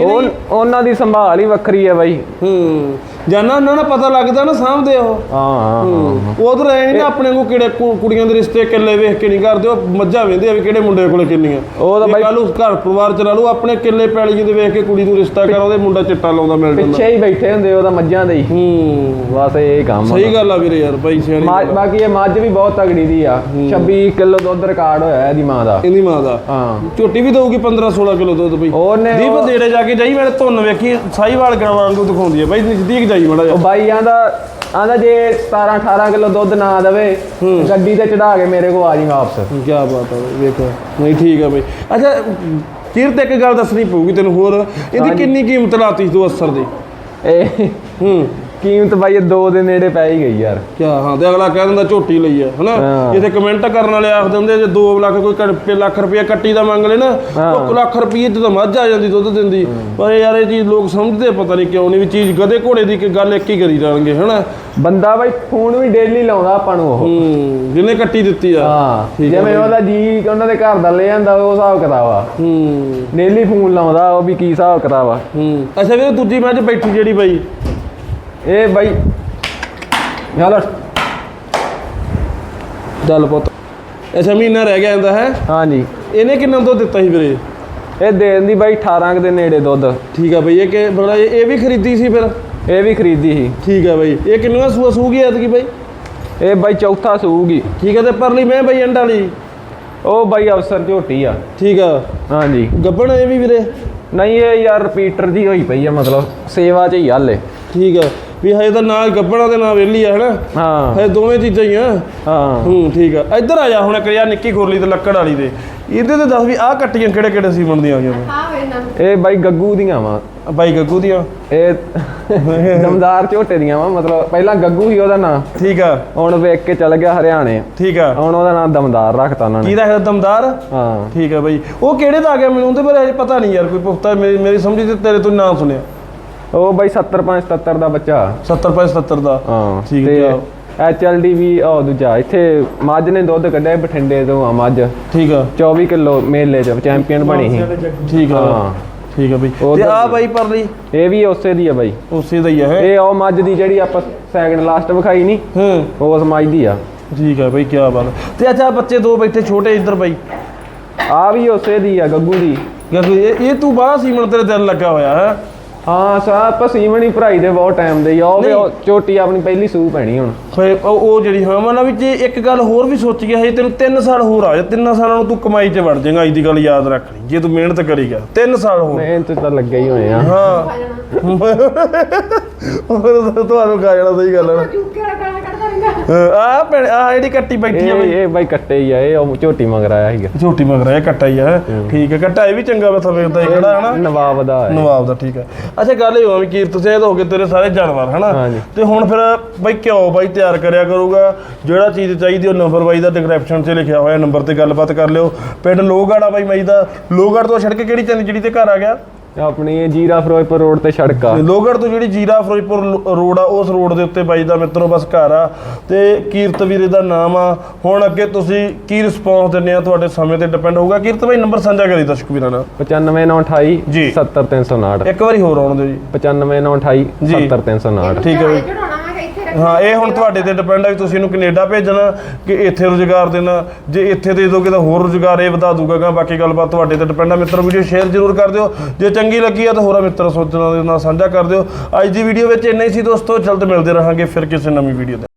ਉਹ ਉਹਨਾਂ ਦੀ ਸੰਭਾਲ ਹੀ ਵੱਖਰੀ ਹੈ ਬਾਈ। ਹੂੰ। ਜਾਨਾ ਉਹਨਾਂ ਨੂੰ ਪਤਾ ਲੱਗਦਾ ਨਾ ਸਾਹਮਣੇ ਉਹ। ਹਾਂ ਹਾਂ ਹਾਂ ਉਧਰ ਐ ਨਾ ਆਪਣੇ ਕੋ ਕਿਹੜੇ ਕੁੜੀਆਂ ਦੇ ਰਿਸ਼ਤੇ ਕਿੱਲੇ ਵੇਖ ਕੇ ਨਹੀਂ ਕਰਦੇ ਉਹ ਮੱਝਾਂ ਵੇਂਦੇ ਆ ਵੀ ਕਿਹੜੇ ਮੁੰਡੇ ਕੋਲੇ ਕਿੰਨੀਆਂ। ਉਹ ਤਾਂ ਬਾਈ- ਕੱਲ ਉਸ ਘਰ ਪਰਿਵਾਰ ਚਲਾ ਲੂ ਆਪਣੇ ਕਿੱਲੇ ਪੈਲੀ ਦੇ ਵੇਖ ਕੇ ਕੁੜੀ ਨੂੰ ਰਿਸ਼ਤਾ ਕਰ ਉਹਦੇ ਮੁੰਡਾ ਚਿੱਟਾ ਲਾਉਂਦਾ ਮਿਲ ਜਾਂਦਾ। ਪਿੱਛੇ ਹੀ ਬੈਠੇ ਹੁੰਦੇ ਉਹਦਾ ਮੱਝਾਂ ਦੇ ਹੀ। ਹੂੰ। ਬਸ ਇਹ ਕੰਮ ਆ। ਸਹੀ ਗੱਲ ਆ ਵੀਰੇ ਯਾਰ ਬਾਈ ਸਿਆਣੀ ਬਾਕੀ ਇਹ ਮੱਝ ਵੀ ਬਹੁਤ ਤਗੜੀ ਦੀ ਆ। 26 ਕਿਲੋ ਦੁੱਧ ਰਿਕਾਰਡ ਹੋਇਆ ਇਹਦੀ ਮਾਂ ਦਾ। ਇਹਦੀ ਮਾਂ ਦਾ। ਹਾਂ। ਝੋਟੀ ਵੀ ਦਊਗੀ 15 16 ਕਿਲੋ ਦੁੱਧ ਬਈ। ਉਹਨੇ ਦੀਪ ਨੇੜੇ ਜਾ ਕੇ ਜਾਈ ਮੈਂ ਧੁੰਨ ਵੇਖੀ ਸਾਈਵਾਲ ਗਾਂ ਵਾਂਗੂ ਦਿਖਾਉਂਦੀ ਹੈ ਬਾਈ ਨਜ਼ਦੀਕ ਜਾਈ ਮੜਾ ਜਾ ਉਹ ਬਾਈ ਆਂਦਾ ਆਂਦਾ ਜੇ 17 18 ਕਿਲੋ ਦੁੱਧ ਨਾ ਦੇਵੇ ਗੱਡੀ ਤੇ ਚੜਾ ਕੇ ਮੇਰੇ ਕੋਲ ਆ ਜੀ ਵਾਪਸ। ਕੀ ਬਾਤ ਬਈ ਵੇਖ। ਨਹੀਂ ਠੀਕ ਆ ਬਈ। ਅੱਛਾ ਕੀਰਤ ਇੱਕ ਗੱਲ ਦੱਸਣੀ ਪਊਗੀ ਤੈਨੂੰ ਹੋਰ। ਇਹਦੀ ਕਿੰਨੀ ਕੀਮਤ ਲਾਤੀ ਤੂੰ ਅਸਰ ਦੀ? ਇਹ ਹੂੰ। ਕੀਮਤ ਬਾਈ ਇਹ ਦੋ ਦੇ ਨੇੜੇ ਪੈ ਹੀ ਗਈ ਯਾਰ। ਕਿਆ ਹਾਂ ਤੇ ਅਗਲਾ ਕਹਿ ਦਿੰਦਾ ਝੋਟੀ ਲਈ ਆ ਹਨਾ? ਹਾਂ। ਜਿੱਥੇ ਕਮੈਂਟ ਕਰਨ ਵਾਲੇ ਆਖਦੇ ਹੁੰਦੇ ਜੇ 2 ਲੱਖ ਕੋਈ ਕ- ਲੱਖ ਰੁਪਏ ਕੱਟੀ ਦਾ ਮੰਗ ਲੈ ਨਾ ਹਾਂ। ਉਹ ਲੱਖ ਰੁਪਏ ਤੇ ਤਾਂ ਮੱਝ ਆ ਜਾਂਦੀ ਦੁੱਧ ਦਿੰਦੀ। ਪਰ ਯਾਰ ਇਹ ਚੀਜ਼ ਲੋਕ ਸਮਝਦੇ ਪਤਾ ਨਹੀਂ ਕਿਉਂ ਨਹੀਂ ਵੀ ਚੀਜ਼ ਗਧੇ ਘੋੜੇ ਦੀ ਇੱਕ ਗੱਲ ਇੱਕ ਹੀ ਕਰੀ ਜਾਣਗੇ ਹਨਾ? ਬੰਦਾ ਬਾਈ ਫੋਨ ਵੀ ਡੇਲੀ ਲਾਉਂਦਾ ਆਪਾਂ ਨੂੰ ਉਹ। ਹੂੰ ਜਿਹਨੇ ਕੱਟੀ ਦਿੱਤੀ ਆ। ਹਾਂ ਜਿਵੇਂ ਉਹਦਾ ਜੀ ਉਹਨਾਂ ਦੇ ਘਰ ਦਾ ਲੈ ਜਾਂਦਾ ਉਹ ਹਿਸਾਬ ਕਿਤਾਬ ਆ। ਹੂੰ। ਡੇਲੀ ਫੋਨ ਲਾਉਂਦਾ ਉਹ ਵੀ ਕੀ ਹਿਸਾਬ ਕਿਤਾਬ ਆ। ਹੂੰ। ਅੱਛਾ ਵੀਰੇ ਦੂਜੀ ਮੱਝ ਬੈਠੀ ਜਿਹੜੀ ਬਾਈ। ਇਹ ਬਾਈ ਚਲੋ ਚੱਲ ਪੁੱਤ। ਅੱਛਾ ਮਹੀਨਾ ਰਹਿ ਗਿਆ ਜਾਂਦਾ ਹੈ? ਹਾਂਜੀ। ਇਹਨੇ ਕਿੰਨਾ ਦੁੱਧ ਦਿੱਤਾ ਸੀ ਵੀਰੇ? ਇਹ ਦੇ ਦਿੰਦੀ ਬਾਈ 18 ਕੁ ਦੇ ਨੇੜੇ ਦੁੱਧ। ਠੀਕ ਆ ਬਈ ਇਹ ਕਿ ਬੜਾ ਇਹ ਵੀ ਖਰੀਦੀ ਸੀ ਫਿਰ? ਇਹ ਵੀ ਖਰੀਦੀ ਸੀ। ਠੀਕ ਆ ਬਈ। ਇਹ ਕਿੰਨਾ ਸੂਆ ਸੂਗੀ ਐਤਕੀ ਬਈ? ਇਹ ਬਾਈ ਚੌਥਾ ਸੂਗੀ। ਠੀਕ ਆ ਤੇ ਪਰਲੀ ਮੈਂ ਬਈ ਅੰਡਾ ਵਾਲੀ? ਉਹ ਬਾਈ ਅਫਸਰ ਝੋਟੀ ਆ। ਠੀਕ ਆ। ਹਾਂਜੀ। ਗੱਬਣ ਇਹ ਵੀ ਵੀਰੇ? ਨਹੀਂ ਇਹ ਯਾਰ ਰਿਪੀਟਰ ਜੀ ਹੋਈ ਪਈ ਆ ਮਤਲਬ ਸੇਵਾ ਚ ਹੀ ਹਾਲੇ। ਠੀਕ ਆ। ਵੀ ਹਜੇ ਤਾਂ ਨਾ ਗੱਬਣਾ ਤੇ ਨਾ ਵੇਲੀ ਆ ਹਨਾ? ਹਾਂ। ਹਜੇ ਦੋਵੇਂ ਚੀਜ਼ਾਂ ਹੀ ਆ। ਹਾਂ। ਹੂੰ ਠੀਕ ਆ। ਇੱਧਰ ਆ ਜਾ ਹੁਣ ਇੱਕ ਯਾਰ ਨਿੱਕੀ ਖੁਰਲੀ ਤੇ ਲੱਕੜ ਵਾਲੀ ਦੇ। ਇਹਦੇ ਤੇ ਦੱਸ ਵੀ ਆਹ ਕੱਟੀਆਂ ਕਿਹੜੇ ਕਿਹੜੇ ਸੀ ਬਣਦੀਆਂ ਆ ਗਈਆਂ ਹਾਂ ਵੇ ਇਹਨਾਂ ਨੂੰ ਇਹ ਬਾਈ ਗੱਗੂ ਦੀਆਂ ਵਾ। ਬਾਈ ਗੱਗੂ ਦੀਆਂ? ਇਹ ਦਮਦਾਰ ਝੋਟੇ ਦੀਆਂ ਵਾ ਮਤਲਬ ਪਹਿਲਾਂ ਗੱਗੂ ਸੀ ਉਹਦਾ ਨਾਂ। ਠੀਕ ਆ। ਹੁਣ ਵੇਖ ਕੇ ਚੱਲ ਗਿਆ ਹਰਿਆਣੇ। ਠੀਕ ਆ। ਹੁਣ ਉਹਦਾ ਨਾਂ ਦਮਦਾਰ ਰੱਖਤਾ ਉਹਨਾਂ ਨੇ। ਕੀ ਦਾ ਹੈ ਦਮਦਾਰ? ਹਾਂ। ਠੀਕ ਆ ਬਾਈ। ਉਹ ਕਿਹੜੇ ਦਾ ਆ ਗਿਆ ਮੈਨੂੰ ਉਹਦੇ ਬਾਰੇ ਪਤਾ ਨਹੀਂ ਯਾਰ ਕੋਈ ਪੁਖਤਾ। ਮੇਰੀ ਮੇਰੀ ਸਮਝ ਤੇ ਤੇਰੇ ਤੋਂ ਨਾਮ ਸੁਣਿਆ। ਉਹ ਬਾਈ 75 77 ਦਾ ਬੱਚਾ। 70 ਪੈਸੇ 70 ਦਾ। ਹਾਂ ਠੀਕ ਹੈ। ਐਚਐਲਡੀ ਵੀ ਉਹ ਦੂਜਾ। ਇੱਥੇ ਮੱਝ ਨੇ ਦੁੱਧ ਕੱਢਿਆ ਬਠਿੰਡੇ ਤੋਂ ਆ ਮੱਝ। ਠੀਕ ਆ। 24 ਕਿਲੋ ਮੇਲੇ ਚ ਚੈਂਪੀਅਨ ਬਣੀ ਸੀ। ਠੀਕ ਆ। ਹਾਂ। ਠੀਕ ਆ ਬਈ। ਤੇ ਆ ਬਾਈ ਪਰਲੀ? ਇਹ ਵੀ ਉਸੇ ਦੀ ਆ ਬਾਈ। ਉਸੇ ਦਾ ਹੀ ਆ ਇਹ ਉਹ ਮੱਝ ਦੀ ਜਿਹੜੀ ਆਪਾਂ ਸੈਕਿੰਡ ਲਾਸਟ ਵਿਖਾਈ ਨਹੀਂ ਹੂੰ। ਉਸ ਮੱਝ ਦੀ ਆ। ਠੀਕ ਆ ਬਈ ਕੀ ਬਾਤ। ਤੇ ਅੱਛਾ ਬੱਚੇ ਦੋ ਬੈਠੇ ਛੋਟੇ ਇੱਧਰ ਬਾਈ। ਆ ਵੀ ਉਸੇ ਦੀ ਆ ਗੱਗੂ ਦੀ। ਗੱਗੂ ਇਹ ਇਹ ਤੂੰ ਬਾਹਰ ਸੀਮਣ ਤੇਰੇ ਦਿਲ ਲੱਗਾ ਹੋਇਆ ਹੈ? ਹਾਂ ਸਾ ਪਸੀਵਣੀ ਭਰਾਈ ਦੇ ਬਹੁਤ ਟਾਈਮ ਦੇ ਹੀ ਆ। ਉਹ ਝੋਟੀ ਆਪਣੀ ਪਹਿਲੀ ਸੂ ਪੈਣੀ ਹੁਣ। ਫੇ ਉਹ ਜਿਹੜੀ ਹਾਂ ਮਨ ਵੀ ਜੇ ਇੱਕ ਗੱਲ ਹੋਰ ਵੀ ਸੋਚ ਗਿਆ ਹਜੇ ਤੈਨੂੰ 3 ਸਾਲ ਹੋਰ ਆ ਜਾ 3 ਸਾਲਾਂ ਨੂੰ ਤੂੰ ਕਮਾਈ 'ਚ ਵੜ ਜਾਏਗਾ ਅੱਜ ਦੀ ਗੱਲ ਯਾਦ ਰੱਖ ਲਈ। ਜੇ ਤੂੰ ਮਿਹਨਤ ਕਰੇਗਾ 3 ਸਾਲ ਹੋਰ। ਮਿਹਨਤ ਤਾਂ ਲੱਗੇ ਹੀ ਹੋਏ ਆ। ਹਾਂ। ਉਹ ਤੁਹਾਨੂੰ ਗਾ ਜਾਣਾ ਸਹੀ ਗੱਲ ਹੈ ਆ ਆ ਜਿਹੜੀ ਕੱਟੀ ਬੈਠੀ ਆ ਇਹ ਬਈ। ਇਹ ਬਾਈ ਕੱਟੇ ਹੀ ਆ ਇਹ ਉਹ ਝੋਟੀ ਮਗਰ ਆਇਆ ਸੀਗਾ। ਝੋਟੀ ਮਗਰ ਇਹ ਕੱਟਾ ਹੀ ਆ। ਠੀਕ ਹੈ ਕੱਟਾ ਇਹ ਵੀ ਚੰਗਾ ਵਾ ਵੇਖਦਾ ਹੀ ਖੜਾ ਹੈ ਨਾ ਨਵਾਬ ਦਾ ਹੈ। ਨਵਾਬ ਦਾ ਠੀਕ ਹੈ ਅੱਛਾ ਗੱਲ ਇਹ ਹੋਆ ਵੀ ਕੀਰਤ ਸਿੰਘ ਹੋ ਗਏ ਤੇਰੇ ਸਾਰੇ ਜਾਨਵਰ ਹਨਾ? ਹਾਂਜੀ। ਤੇ ਹੁਣ ਫਿਰ ਬਈ ਕਿਉਂ ਬਾਈ ਤਿਆਰ ਕਰਿਆ ਕਰੂਗਾ? ਜਿਹੜਾ ਚੀਜ਼ ਚਾਹੀਦੀ ਉਹ ਨੰਬਰ ਬਾਈ ਦਾ ਡਿਸਕ੍ਰਿਪਸ਼ਨ 'ਚ ਲਿਖਿਆ ਹੋਇਆ ਨੰਬਰ ਤੇ ਗੱਲਬਾਤ ਕਰ ਲਿਓ। ਪਿੰਡ ਲੋਹਗੜ੍ਹ ਆ ਬਾਈ ਮਈ ਦਾ। ਲੋਹਗੜ੍ਹ ਤੋਂ ਸੜਕ ਕਿਹੜੀ ਚੰਦੀ ਜਿਹੜੀ ਤੇ ਘਰ ਆ ਗਿਆ? ਆਪਣੀ ਇਹ ਜੀਰਾ ਫਿਰੋਜ਼ਪੁਰ ਰੋਡ ਤੇ ਸੜਕ ਆ। ਲੋਹਗੜ੍ਹ ਤੋਂ ਜਿਹੜੀ ਜੀਰਾ ਫਿਰੋਜ਼ਪੁਰ ਰੋਡ ਆ ਉਸ ਰੋਡ ਦੇ ਉੱਤੇ ਬਾਈ ਦਾ ਮਿੱਤਰੋ ਬਸ ਘਰ ਆ ਤੇ ਕੀਰਤ ਵੀਰੇ ਦਾ ਨਾਮ ਆ। ਹੁਣ ਅੱਗੇ ਤੁਸੀਂ ਕੀ ਰਿਸਪੌਂਸ ਦਿੰਦੇ ਆ? ਤੁਹਾਡੇ ਸਮੇਂ ਤੇ ਡਿਪੈਂਡ ਹੋਊਗਾ। ਕੀਰਤ ਬਾਈ ਨੰਬਰ ਸਾਂਝਾ ਕਰੀ ਦਰਸ਼ਕ ਵੀਰਾਂ ਨਾਲ। 95928 ਜੀ। 70359 ਇੱਕ ਵਾਰੀ ਹੋਰ ਆਉਣ ਦਿਓ ਜੀ। 95928 ਜੀ। 70359 ਠੀਕ ਹੈ ਬਈ। ਚੜਾਉਣਾ ਮੈਂ ਇੱਥੇ ਰੱਖ ਹਾਂ, ਇਹ ਹੁਣ ਤੁਹਾਡੇ ਤੇ ਡਿਪੈਂਡ ਹੈ ਵੀ ਤੁਸੀਂ ਇਹਨੂੰ ਕੈਨੇਡਾ ਭੇਜਣਾ ਕਿ ਇੱਥੇ ਰੁਜ਼ਗਾਰ ਦੇਣਾ। ਜੇ ਇੱਥੇ ਦੇ ਦੋਗੇ ਤਾਂ ਹੋਰ ਰੁਜ਼ਗਾਰ ਇਹ ਵਧਾ ਦੂਗਾ ਗਾ। ਬਾਕੀ ਗੱਲਬਾਤ ਤੁਹਾਡੇ ਤੇ ਡਿਪੈਂਡ ਹੈ ਮਿੱਤਰ ਵੀਡੀਓ ਸ਼ੇਅਰ ਜ਼ਰੂਰ ਕਰ ਦਿਓ। ਜੇ ਚੰਗੀ ਲੱਗੀ ਆ ਤਾਂ ਹੋਰਾਂ ਮਿੱਤਰ ਸੋਚਣਾ ਦੇ ਨਾਲ ਸਾਂਝਾ ਕਰ ਦਿਓ। ਅੱਜ ਦੀ ਵੀਡੀਓ ਵਿੱਚ ਇੰਨਾ ਹੀ ਸੀ ਦੋਸਤੋ। ਜਲਦ ਮਿਲਦੇ ਰਹਾਂਗੇ ਫਿਰ ਕਿਸੇ ਨਵੀਂ ਵੀਡੀਓ ਦੇ